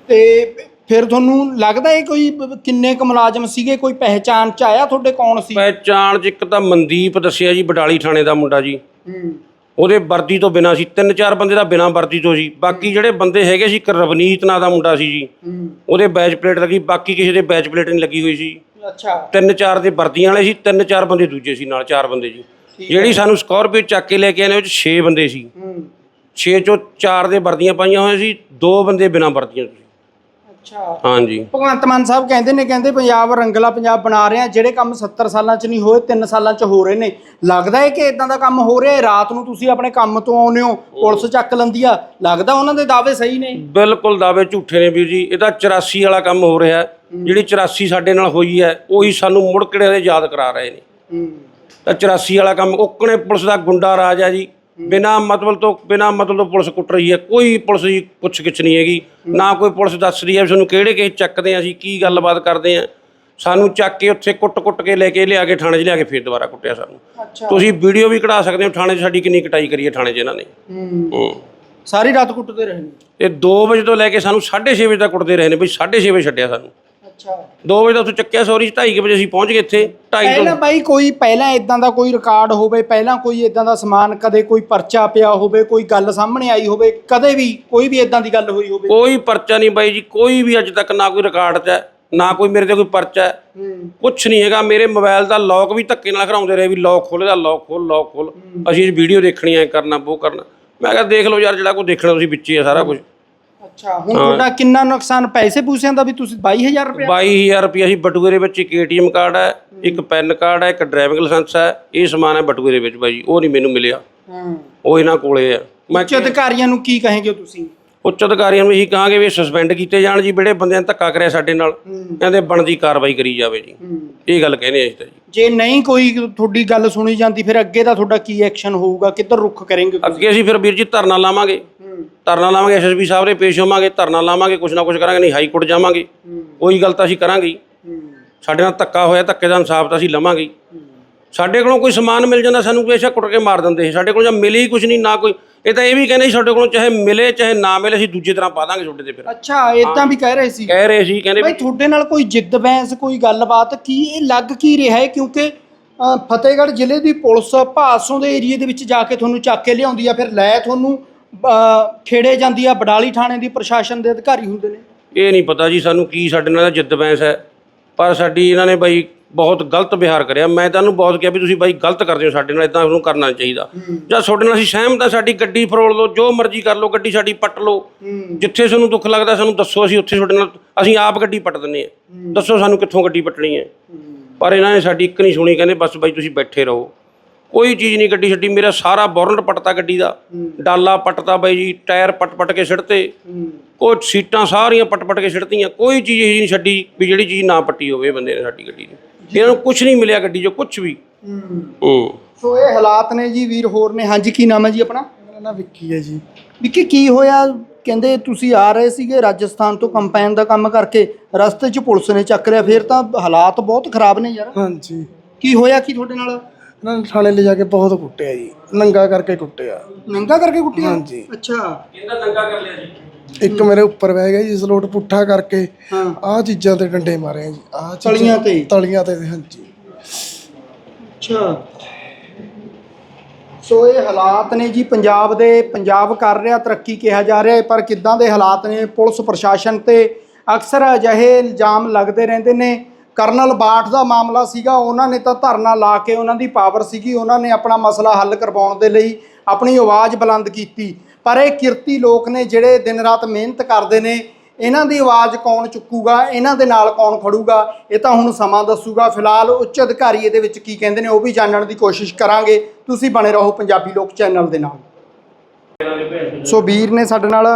ਤੇ ਫਿਰ ਤੁਹਾਨੂੰ ਲੱਗਦਾ ਹੈ ਕੋਈ ਬ- ਕਿੰਨੇ ਕੁ ਮੁਲਾਜ਼ਮ ਸੀਗੇ? ਕੋਈ ਪਹਿਚਾਣ ਚ ਆਇਆ ਤੁਹਾਡੇ ਕੌਣ ਸੀ? ਪਹਿਚਾਣ ਚ ਇੱਕ ਤਾਂ ਮਨਦੀਪ ਦੱਸਿਆ ਜੀ ਬਡਾਲੀ ਥਾਣੇ ਦਾ ਮੁੰਡਾ ਜੀ। ਹੂੰ। ਉਹਦੇ ਵਰਦੀ ਤੋਂ ਬਿਨਾਂ ਸੀ ਤਿੰਨ ਚਾਰ ਬੰਦੇ ਦਾ ਬਿਨਾਂ ਵਰਦੀ ਤੋਂ ਸੀ। ਬਾਕੀ ਜਿਹੜੇ ਬੰਦੇ ਹੈਗੇ ਸੀ ਇੱਕ ਰਵਨੀਤ ਨਾਂ ਦਾ ਮੁੰਡਾ ਸੀ ਜੀ। ਹੂੰ। ਉਹਦੇ ਬੈਚ ਪਲੇਟ ਲੱਗੀ ਬਾਕੀ ਕਿਸੇ ਦੇ ਬੈਚ ਪਲੇਟ ਨਹੀਂ ਲੱਗੀ ਹੋਈ ਸੀ। ਅੱਛਾ। ਤਿੰਨ ਚਾਰ ਦੇ ਵਰਦੀਆਂ ਵਾਲੇ ਸੀ ਤਿੰਨ ਚਾਰ ਬੰਦੇ ਦੂਜੇ ਸੀ ਨਾਲ ਚਾਰ ਬੰਦੇ ਜੀ। ਜਿਹੜੀ ਸਾਨੂੰ ਸਕਾਰਪੀਓ ਚੱਕ ਕੇ ਲੈ ਕੇ ਆਏ ਨੇ ਉਹ ਚ 6 ਬੰਦੇ ਸੀ। ਹੂੰ। 6 ਚੋਂ ਚਾਰ ਦੇ ਵਰਦੀਆਂ ਪਾਈਆਂ ਹੋਈਆਂ ਸੀ ਦੋ ਬੰਦੇ ਬਿਨਾਂ ਵਰਦੀਆਂ ਸੀ। ਅੱਛਾ। ਹਾਂਜੀ। ਭਗਵੰਤ ਮਾਨ ਸਾਹਿਬ ਕਹਿੰਦੇ ਨੇ ਕਹਿੰਦੇ ਪੰਜਾਬ ਰੰਗਲਾ ਪੰਜਾਬ ਬਣਾ ਰਹੇ ਆ ਜਿਹੜੇ ਕੰਮ 70 ਸਾਲਾਂ 'ਚ ਨਹੀਂ ਹੋਏ 3 ਸਾਲਾਂ 'ਚ ਹੋ ਰਹੇ ਨੇ। ਲੱਗਦਾ ਹੈ ਕਿ ਇਦਾਂ ਦਾ ਕੰਮ ਹੋ ਰਿਹਾ ਹੈ ਰਾਤ ਨੂੰ ਤੁਸੀਂ ਆਪਣੇ ਕੰਮ ਤੋਂ ਆਉਂਦੇ ਹੋ ਪੁਲਿਸ ਚੱਕ ਲੈਂਦੀ ਆ। ਲੱਗਦਾ ਉਹਨਾਂ ਦੇ ਦਾਅਵੇ ਸਹੀ ਨੇ? ਬਿਲਕੁਲ ਦਾਅਵੇ ਝੂਠੇ ਨੇ ਵੀਰ ਜੀ। ਇਹ ਤਾਂ 84 ਵਾਲਾ ਕੰਮ ਹੋ ਰਿਹਾ। ਹੈ। ਜਿਹੜੀ 84 ਸਾਡੇ ਨਾਲ ਹੋਈ ਹੈ ਉਹੀ ਸਾਨੂੰ ਮੁੜ ਕਿਹੜੇ ਦੇ ਯਾਦ ਕਰਾ ਰਹੇ ਨੇ। ਹੂੰ। ਤਾਂ 84 ਵਾਲਾ ਕੰਮ ਓਕਣੇ ਪੁਲਿਸ ਦਾ ਗੁੰਡਾ ਰਾਜ ਆ ਜੀ। ਬਿਨਾ ਮਤਲਬ ਤੋਂ ਬਿਨਾ ਮਤਲਬ ਤੋਂ ਪੁਲਿਸ ਕੁੱਟ ਰਹੀ ਹੈ। ਕੋਈ ਪੁਲਿਸ ਦੀ ਪੁੱਛ ਗਿੱਛ ਨਹੀਂ ਹੈਗੀ। ਨਾ ਕੋਈ ਪੁਲਿਸ ਦੱਸ ਰਹੀ ਹੈ ਵੀ ਸਾਨੂੰ ਕਿਹੜੇ ਕਿਹੜੇ ਚੱਕਦੇ ਆ ਅਸੀਂ ਕੀ ਗੱਲਬਾਤ ਕਰਦੇ ਆ। ਸਾਨੂੰ ਚੱਕ ਕੇ ਉੱਥੇ ਕੁੱਟ-ਕੁੱਟ ਕੇ ਲੈ ਕੇ ਲਿਆ ਕੇ ਥਾਣੇ 'ਚ ਲਿਆ ਕੇ ਫੇਰ ਦੁਬਾਰਾ ਕੁੱਟਿਆ ਸਾਨੂੰ। ਤੁਸੀਂ ਵੀਡੀਓ ਵੀ ਕਢਾ ਸਕਦੇ ਹੋ ਥਾਣੇ 'ਚ ਸਾਡੀ ਕਿੰਨੀ ਕਟਾਈ ਕਰੀ ਹੈ ਥਾਣੇ 'ਚ ਇਹਨਾਂ ਨੇ। ਹੂੰ। ਸਾਰੀ ਰਾਤ ਕੁੱਟਦੇ ਰਹੇ ਨੇ? ਇਹ 2 ਵਜੇ ਤੋਂ ਲੈ ਕੇ ਸਾਨੂੰ 6:30 ਵਜੇ ਤੱਕ ਕੁੱਟਦੇ ਰਹੇ ਨੇ ਬਈ 6:30 ਵਜੇ ਛੱਡਿਆ ਸਾਨੂੰ। ਅੱਛਾ। 2 ਵਜੇ ਤੋਂ ਉੱਥੇ ਚੱਕਿਆ ਸੌਰੀ 2:30 ਵਜੇ ਅਸੀਂ ਪਹੁੰਚ ਗਏ ਇੱਥੇ 2:30 ਪਹਿਲਾਂ ਤੋਂ ਬਾਈ ਕੋਈ ਪਹਿਲਾਂ ਇਦਾਂ ਦਾ ਕੋਈ ਰਿਕਾਰਡ ਹੋਵੇ ਪਹਿਲਾਂ ਕੋਈ ਇਦਾਂ ਦਾ ਸਮਾਨ ਕਦੇ ਕੋਈ ਪਰਚਾ ਪਿਆ ਹੋਵੇ ਕੋਈ ਗੱਲ ਸਾਹਮਣੇ ਆਈ ਹੋਵੇ ਕਦੇ ਵੀ ਕੋਈ ਵੀ ਇਦਾਂ ਦੀ ਗੱਲ ਹੋਈ ਹੋਵੇ। ਕੋਈ ਪਰਚਾ ਨਹੀਂ ਬਾਈ ਜੀ ਕੋਈ ਵੀ ਅੱਜ ਤੱਕ ਨਾ ਕੋਈ ਰਿਕਾਰਡ 'ਚ ਹੈ ਨਾ ਕੋਈ ਮੇਰੇ ਤੇ ਕੋਈ ਪਰਚਾ ਹੈ। ਹੂੰ। ਕੁਛ ਨਹੀਂ ਹੈਗਾ ਮੇਰੇ ਮੋਬਾਈਲ ਦਾ ਲੌਕ ਵੀ ਧੱਕੇ ਨਾਲ ਖਰਾਉਂਦੇ ਰਹੇ ਵੀ ਲੌਕ ਖੋਲੇ ਦਾ ਲੌਕ ਖੋਲ ਲੌਕ ਖੋਲ ਅਸੀਂ ਵੀਡੀਓ ਦੇਖਣੀ ਐ ਕਰਨਾ ਉਹ ਕਰਨਾ। ਮੈਂ ਕਿਹਾ ਦੇਖ ਲਓ ਯਾਰ ਜਿਹੜਾ ਕੋਈ ਦੇਖਣਾ ਤੁਸੀਂ ਵਿੱਚ ਹੀ ਆ ਸਾਰਾ ਕੁਝ ਅੱਛਾ ਹੁਣ ਤੁਹਾਡਾ ਕਿੰਨਾ ਨੁਕਸਾਨ? ਪੈਸੇ ਪੂਸਿਆਂ ਦਾ ਵੀ ਤੁਸੀਂ 22000 ਰੁਪਏ 22000 ਰੁਪਏ ਅਸੀਂ ਬਟੂਏ ਦੇ ਵਿੱਚ ਇੱਕ ਏਟੀਐਮ ਕਾਰਡ ਹੈ ਇੱਕ ਪੈਨ ਕਾਰਡ ਹੈ ਇੱਕ ਡਰਾਈਵਿੰਗ ਲਾਇਸੈਂਸ ਹੈ ਇਹ ਸਮਾਨ ਹੈ ਬਟੂਏ ਦੇ ਵਿੱਚ ਬਾਈ ਉਹ ਨਹੀਂ ਮੈਨੂੰ ਮਿਲਿਆ। ਹਾਂ। ਉਹ ਇਹਨਾਂ ਕੋਲੇ ਆ। ਮੈਂ ਉੱਚ ਅਧਿਕਾਰੀਆਂ ਨੂੰ ਕੀ ਕਹੇਗੇ ਤੁਸੀਂ? ਉੱਚ ਅਧਿਕਾਰੀਆਂ ਨੂੰ ਇਹੀ ਕਹਾਂਗੇ ਵੀ ਸਸਪੈਂਡ ਕੀਤੇ ਜਾਣ ਜੀ ਜਿਹੜੇ ਬੰਦਿਆਂ ਨੇ ਧੱਕਾ ਕਰਿਆ ਸਾਡੇ ਨਾਲ ਕਹਿੰਦੇ ਬਣਦੀ ਕਾਰਵਾਈ ਕਰੀ ਜਾਵੇ ਜੀ। ਇਹ ਗੱਲ ਕਹਿੰਦੇ ਅਸੀਂ ਤਾਂ ਜੀ। ਜੇ ਨਹੀਂ ਕੋਈ ਤੁਹਾਡੀ ਗੱਲ ਸੁਣੀ ਜਾਂਦੀ ਫਿਰ ਅੱਗੇ ਦਾ ਤੁਹਾਡਾ ਕੀ ਐਕਸ਼ਨ ਹੋਊਗਾ? ਕਿੱਧਰ ਰੁਖ ਕਰੇਂਗੇ ਅੱਗੇ ਅਸੀਂ ਫਿਰ ਵੀਰ ਜੀ ਧਰਨਾ ਲਾਵਾਂਗੇ। ਧਰਨਾ ਲਾਵਾਂਗੇ ਐਸਐਸਪੀ ਸਾਹਿਬ ਦੇ ਪੇਸ਼ ਹੋਵਾਂਗੇ ਧਰਨਾ ਲਾਵਾਂਗੇ ਕੁਛ ਨਾ ਕੁਛ ਕਰਾਂਗੇ ਨਹੀਂ ਹਾਈ ਕੋਰਟ ਜਾਵਾਂਗੇ। ਕੋਈ ਗੱਲ ਤਾਂ ਅਸੀਂ ਕਰਾਂਗੇ ਹੀ। ਸਾਡੇ ਨਾਲ ਧੱਕਾ ਹੋਇਆ ਧੱਕੇ ਦਾ ਇਨਸਾਫ ਤਾਂ ਅਸੀਂ ਲਵਾਂਗੇ ਹੀ। ਸਾਡੇ ਕੋਲੋਂ ਕੋਈ ਸਮਾਨ ਮਿਲ ਜਾਂਦਾ ਸਾਨੂੰ ਬੇਸ਼ੱਕ ਕੁੱਟ ਕੇ ਮਾਰ ਦਿੰਦੇ ਸੀ। ਸਾਡੇ ਕੋਲ ਜਾਂ ਮਿਲੇ ਹੀ ਕੁਛ ਨਹੀਂ ਨਾ ਕੋਈ। ਇਹ ਤਾਂ ਇਹ ਵੀ ਕਹਿੰਦੇ ਸੀ ਸਾਡੇ ਕੋਲੋਂ ਚਾਹੇ ਮਿਲੇ ਚਾਹੇ ਨਾ ਮਿਲੇ ਅਸੀਂ ਦੂਜੇ ਤਰ੍ਹਾਂ ਪਾ ਦਾਂਗੇ ਤੁਹਾਡੇ ਤੇ ਫਿਰ। ਅੱਛਾ ਇਦਾਂ ਵੀ ਕਹਿ ਰਹੇ ਸੀ? ਕਹਿ ਰਹੇ ਸੀ ਕਹਿੰਦੇ ਭਾਈ ਵੀ ਤੁਹਾਡੇ ਨਾਲ ਕੋਈ ਜਿੱਦ ਬਹਿਸ ਕੋਈ ਗੱਲਬਾਤ ਕੀ ਇਹ ਲੱਗ ਕੀ ਰਿਹਾ ਹੈ? ਕਿਉਂਕਿ ਅ, ਫਤਿਹਗੜ੍ਹ ਜ਼ਿਲ੍ਹੇ ਦੀ ਪੁਲਿਸ ਭਾਸੋਂ ਦੇ ਏਰੀਏ ਦੇ ਵਿੱਚ ਜਾ ਕੇ ਤੁਹਾਨੂੰ ਚੱਕ ਕੇ ਲਿਆਉਂਦੀ ਆ ਫਿਰ ਲੈ ਤੁਹਾਨੂੰ ਅ, ਖੇੜੇ ਜਾਂਦੀ ਆ ਬਡਾਲੀ ਥਾਣੇ ਦੀ ਪ੍ਰਸ਼ਾਸਨ ਦੇ ਅਧਿਕਾਰੀ ਹੁੰਦੇ ਨੇ। ਇਹ ਨਹੀਂ ਪਤਾ ਜੀ ਸਾਨੂੰ ਕੀ ਸਾਡੇ ਨਾਲ ਜਿੱਦ ਬੈਂਸ ਹੈ। ਪਰ ਸਾਡੀ ਇਹਨਾਂ ਨੇ ਬਾਈ ਬਹੁਤ ਗਲਤ ਵਿਹਾਰ ਕਰਿਆ। ਮੈਂ ਤੁਹਾਨੂੰ ਬਹੁਤ ਕਿਹਾ ਵੀ ਤੁਸੀਂ ਬਾਈ ਗਲਤ ਕਰਦੇ ਹੋ ਸਾਡੇ ਨਾਲ ਇਦਾਂ ਉਹਨੂੰ ਕਰਨਾ ਨਹੀਂ ਚਾਹੀਦਾ। ਜਾਂ ਤੁਹਾਡੇ ਨਾਲ ਅਸੀਂ ਸਹਿਮਤ ਹਾਂ ਸਾਡੀ ਗੱਡੀ ਫਰੋਲ ਲਓ ਜੋ ਮਰਜ਼ੀ ਕਰ ਲਓ ਗੱਡੀ ਸਾਡੀ ਪੱਟ ਲਓ। ਜਿੱਥੇ ਤੁਹਾਨੂੰ ਦੁੱਖ ਲੱਗਦਾ ਸਾਨੂੰ ਦੱਸੋ ਅਸੀਂ ਉੱਥੇ ਤੁਹਾਡੇ ਨਾਲ ਅਸੀਂ ਆਪ ਗੱਡੀ ਪੱਟ ਦਿੰਦੇ ਆ ਦੱਸੋ ਸਾਨੂੰ ਕਿੱਥੋਂ ਗੱਡੀ ਪੱਟਣੀ ਹੈ। ਪਰ ਇਹਨਾਂ ਨੇ ਸਾਡੀ ਇੱਕ ਨਹੀਂ ਸੁਣੀ ਕਹਿੰਦੇ ਬਸ ਬਾਈ ਤੁਸੀਂ ਬੈਠੇ ਰਹੋ। ਕੋਈ ਚੀਜ਼ ਨਹੀਂ ਗੱਡੀ ਛੱਡੀ ਮੇਰਾ ਸਾਰਾ ਬੋਰਨਟ ਪੱਟਤਾ ਗੱਡੀ ਦਾ। ਡਾਲਾ ਪੱਟਤਾ ਬਾਈ ਜੀ ਟਾਇਰ ਪੱਟ ਪੱਟ ਕੇ ਸਿੱਟਤੇ ਕੋਈ ਸੀਟਾਂ ਸਾਰੀਆਂ ਪੱਟ ਪੱਟ ਕੇ ਸਿੱਟਤੀਆਂ ਕੋਈ ਚੀਜ਼ ਇਹੀ ਨਹੀਂ ਛੱਡੀ ਵੀ ਜਿਹੜੀ ਚੀਜ਼ ਨਾ ਪੱਟੀ ਹੋਵੇ ਬੰਦੇ ਨੇ ਸਾਡੀ ਗੱਡੀ ਦੀ। ਇਹਨਾਂ ਨੂੰ ਕੁਝ ਨਹੀਂ ਮਿਲਿਆ ਗੱਡੀ 'ਚੋਂ ਕੁਝ ਵੀ। ਹੂੰ। ਸੋ ਇਹ ਹਾਲਾਤ ਨੇ ਜੀ ਵੀਰ ਹੋਰ ਨੇ। ਹਾਂਜੀ ਕੀ ਨਾਮ ਹੈ ਜੀ ਆਪਣਾ? ਮੇਰਾ ਨਾਂ ਵਿੱਕੀ ਹੈ ਜੀ। ਵਿੱਕੀ ਕੀ ਹੋਇਆ? ਕਹਿੰਦੇ ਤੁਸੀਂ ਆ ਰਹੇ ਸੀਗੇ ਰਾਜਸਥਾਨ ਤੋਂ ਕੰਪੈਨ ਦਾ ਕੰਮ ਕਰਕੇ ਰਸਤੇ 'ਚ ਪੁਲਿਸ ਨੇ ਚੱਕ ਲਿਆ। ਫਿਰ ਤਾਂ ਹਾਲਾਤ ਬਹੁਤ ਖਰਾਬ ਨੇ ਯਾਰ। ਹਾਂਜੀ। ਕੀ ਹੋਇਆ ਕੀ ਤੁਹਾਡੇ ਨਾਲ? ਇਹਨਾਂ ਨੇ ਥਾਣੇ ਲਿਜਾ ਕੇ ਬਹੁਤ ਕੁੱਟਿਆ ਜੀ। ਨੰਗਾ ਕਰਕੇ ਕੁੱਟਿਆ। ਨੰਗਾ ਕਰਕੇ ਕੁੱਟਿਆ? ਹਾਂਜੀ। ਅੱਛਾ। ਇਹਦਾ ਨੰਗਾ ਕਰ ਲਿਆ ਜੀ? ਇੱਕ ਮੇਰੇ ਉੱਪਰ ਬਹਿ ਗਿਆ ਜੀ ਸਲੋਟ ਪੁੱਠਾ ਕਰਕੇ। ਹਾਂ। ਆਹ ਚੀਜ਼ਾਂ ਤੇ ਡੰਡੇ ਮਾਰੇ ਆ ਜੀ ਆਹ ਚੀਜ਼ਾਂ- ਤਲੀਆਂ ਤੇ? ਤਲੀਆਂ ਤੇ ਹਾਂਜੀ। ਅੱਛਾ। ਸੋ ਇਹ ਹਾਲਾਤ ਨੇ ਜੀ ਪੰਜਾਬ ਦੇ ਪੰਜਾਬ ਕਰ ਰਿਹਾ ਤਰੱਕੀ ਕਿਹਾ ਜਾ ਰਿਹਾ ਹੈ ਪਰ ਕਿੱਦਾਂ ਦੇ ਹਾਲਾਤ ਨੇ? ਪੁਲਿਸ ਪ੍ਰਸ਼ਾਸਨ ਤੇ ਅਕਸਰ ਅਜਿਹੇ ਇਲਜ਼ਾਮ ਲੱਗਦੇ ਰਹਿੰਦੇ ਨੇ। ਕਰਨਲ ਬਾਠ ਦਾ ਮਾਮਲਾ ਸੀਗਾ ਉਹਨਾਂ ਨੇ ਤਾਂ ਧਰਨਾ ਲਾ ਕੇ ਉਹਨਾਂ ਦੀ ਪਾਵਰ ਸੀਗੀ ਉਹਨਾਂ ਨੇ ਆਪਣਾ ਮਸਲਾ ਹੱਲ ਕਰਵਾਉਣ ਦੇ ਲਈ ਆਪਣੀ ਆਵਾਜ਼ ਬੁਲੰਦ ਕੀਤੀ। ਪਰ ਇਹ ਕਿਰਤੀ ਲੋਕ ਨੇ ਜਿਹੜੇ ਦਿਨ ਰਾਤ ਮਿਹਨਤ ਕਰਦੇ ਨੇ, ਇਹਨਾਂ ਦੀ ਆਵਾਜ਼ ਕੌਣ ਚੁੱਕੂਗਾ, ਇਹਨਾਂ ਦੇ ਨਾਲ ਕੌਣ ਖੜੂਗਾ, ਇਹ ਤਾਂ ਹੁਣ ਸਮਾਂ ਦੱਸੂਗਾ। ਫਿਲਹਾਲ ਉੱਚ ਅਧਿਕਾਰੀ ਇਹਦੇ ਵਿੱਚ ਕੀ ਕਹਿੰਦੇ ਨੇ ਉਹ ਵੀ ਜਾਣਨ ਦੀ ਕੋਸ਼ਿਸ਼ ਕਰਾਂਗੇ। ਤੁਸੀਂ ਬਣੇ ਰਹੋ ਪੰਜਾਬੀ ਲੋਕ ਚੈਨਲ ਦੇ ਨਾਲ। ਸੋ ਵੀਰ ਨੇ ਸਾਡੇ ਨਾਲ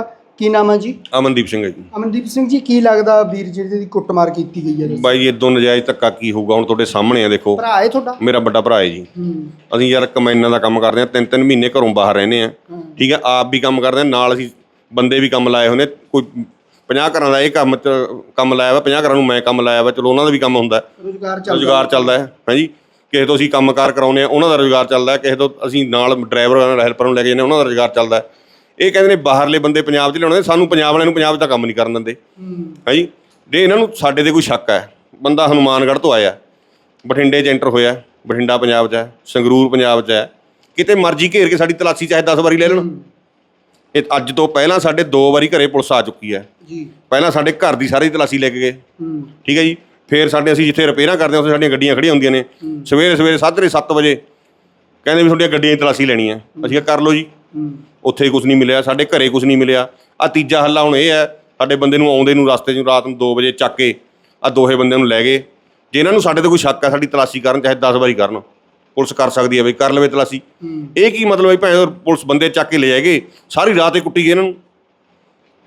ਕੀ ਨਾਮ ਹੈ ਜੀ? ਅਮਨਦੀਪ ਸਿੰਘ ਹੈ ਜੀ। ਅਮਨਦੀਪ ਸਿੰਘ ਜੀ ਕੀ ਲੱਗਦਾ ਵੀਰ ਜੀ ਦੀ ਕੁੱਟਮਾਰ ਕੀਤੀ ਗਈ ਹੈ ਜੀ? ਬਾਈ ਇਦੋਂ ਨਜਾਇਜ਼ ਧੱਕਾ ਕੀ ਹੋਊਗਾ? ਹੁਣ ਤੁਹਾਡੇ ਸਾਹਮਣੇ ਆ ਦੇਖੋ। ਭਰਾ ਹੈ ਤੁਹਾਡਾ? ਮੇਰਾ ਵੱਡਾ ਭਰਾ ਹੈ ਜੀ। ਹੂੰ। ਅਸੀਂ ਯਾਰ ਕਮੈਨਾਂ ਦਾ ਕੰਮ ਕਰਦੇ ਆ ਤਿੰਨ ਤਿੰਨ ਮਹੀਨੇ ਘਰੋਂ ਬਾਹਰ ਰਹਿੰਦੇ ਆ ਠੀਕ ਹੈ ਆਪ ਵੀ ਕੰਮ ਕਰਦੇ ਆ ਨਾਲ ਅਸੀਂ ਬੰਦੇ ਵੀ ਕੰਮ ਲਾਏ ਹੋਏ ਨੇ ਕੋਈ 50 ਘਰਾਂ ਦਾ ਇਹ ਕੰਮ ਚ ਕੰਮ ਲਾਇਆ ਵਾ 50 ਘਰਾਂ ਨੂੰ ਮੈਂ ਕੰਮ ਲਾਇਆ ਵਾ ਚਲੋ ਉਹਨਾਂ ਦਾ ਵੀ ਕੰਮ ਹੁੰਦਾ ਹੈ। ਰੋਜ਼ਗਾਰ ਚੱਲ ਰੁਜ਼ਗਾਰ ਚੱਲਦਾ ਹੈ ਹਾਂਜੀ ਕਿਸੇ ਤੋਂ ਅਸੀਂ ਕੰਮਕਾਰ ਕਰਾਉਨੇ ਆ ਉਹਨਾਂ ਦਾ ਰੁਜ਼ਗਾਰ ਚੱਲਦਾ ਹੈ ਕਿਸੇ ਤੋਂ ਅਸੀਂ ਨਾਲ ਡਰਾਈਵਰ ਹੈਲਪਰ ਨੂੰ ਲੈ ਕੇ ਜਾਂਦੇ ਹਾਂ, ਉਹਨਾਂ ਦਾ ਰੁਜ਼ਗਾਰ ਚੱਲਦਾ ਹੈ। ਇਹ ਕਹਿੰਦੇ ਨੇ ਬਾਹਰਲੇ ਬੰਦੇ ਪੰਜਾਬ 'ਚ ਲਿਆਉਣੇ ਸਾਨੂੰ ਪੰਜਾਬ ਵਾਲਿਆਂ ਨੂੰ ਪੰਜਾਬ 'ਚ ਤਾਂ ਕੰਮ ਨਹੀਂ ਕਰਨ ਦਿੰਦੇ। ਹਾਂਜੀ ਜੇ? ਇਹਨਾਂ ਨੂੰ ਸਾਡੇ ਤੇ ਕੋਈ ਸ਼ੱਕ ਹੈ ਬੰਦਾ ਹਨੂਮਾਨਗੜ੍ਹ ਤੋਂ ਆਇਆ ਬਠਿੰਡੇ 'ਚ ਐਂਟਰ ਹੋਇਆ ਬਠਿੰਡਾ ਪੰਜਾਬ 'ਚ ਹੈ ਸੰਗਰੂਰ ਪੰਜਾਬ 'ਚ ਹੈ ਕਿਤੇ ਮਰਜ਼ੀ ਘੇਰ ਕੇ ਸਾਡੀ ਤਲਾਸ਼ੀ ਚਾਹੇ 10 ਵਾਰੀ ਲੈ ਲੈਣ। ਇਹ ਅੱਜ ਤੋਂ ਪਹਿਲਾਂ ਸਾਡੇ ਦੋ ਵਾਰੀ ਘਰੇ ਪੁਲਿਸ ਆ ਚੁੱਕੀ ਹੈ। ਜੀ। ਪਹਿਲਾਂ ਸਾਡੇ ਘਰ ਦੀ ਸਾਰੀ ਤਲਾਸ਼ੀ ਲੈ ਕੇ ਗਏ। ਹੂੰ। ਠੀਕ ਹੈ ਜੀ? ਫੇਰ ਸਾਡੇ ਅਸੀਂ ਜਿੱਥੇ ਰਿਪੇਅਰਾਂ ਕਰਦੇ ਹਾਂ ਉੱਥੇ ਸਾਡੀਆਂ ਗੱਡੀਆਂ ਖੜੀਆਂ ਹੁੰਦੀਆਂ ਨੇ। ਸਵੇਰੇ ਸਵੇਰੇ ਸਾਜਰੇ 7 ਵਜੇ ਕਹਿੰਦੇ ਵੀ ਤੁਹਾਡੀਆਂ ਗੱਡੀਆਂ ਦੀ ਤਲਾਸ਼ੀ ਲੈਣੀ ਹੈ। ਅਸੀਂ ਕਿਹਾ ਕਰ ਲਓ ਜੀ। ਉੱਥੇ ਕੁਝ ਨਹੀਂ ਮਿਲਿਆ ਸਾਡੇ ਘਰੇ ਕੁਝ ਨਹੀਂ ਮਿਲਿਆ। ਆ ਤੀਜਾ ਹੱਲਾ ਹੁਣ ਇਹ ਹੈ ਸਾਡੇ ਬੰਦੇ ਨੂੰ ਆਉਂਦੇ ਨੂੰ ਰਸਤੇ 'ਚ ਰਾਤ ਨੂੰ 2 ਵਜੇ ਚੱਕ ਕੇ ਆ ਦੋਹੇ ਬੰਦਿਆਂ ਨੂੰ ਲੈ ਗਏ। ਜੇ ਇਹਨਾਂ ਨੂੰ ਸਾਡੇ ਤੇ ਕੋਈ ਸ਼ੱਕ ਹੈ ਸਾਡੀ ਤਲਾਸ਼ੀ ਕਰਨ ਚਾਹੇ 10 ਵਾਰੀ ਕਰਨ ਪੁਲਿਸ ਕਰ ਸਕਦੀ ਹੈ ਬਈ ਕਰ ਲਵੇ ਤਲਾਸ਼ੀ। ਇਹ ਕੀ ਮਤਲਬ ਹੈ ਭਾਵੇਂ ਪੁਲਿਸ ਬੰਦੇ ਚੱਕ ਕੇ ਲੈ ਜਾਏਗੇ ਸਾਰੀ ਰਾਤ ਹੀ ਕੁੱਟੀ ਗਏ ਇਹਨਾਂ ਨੂੰ।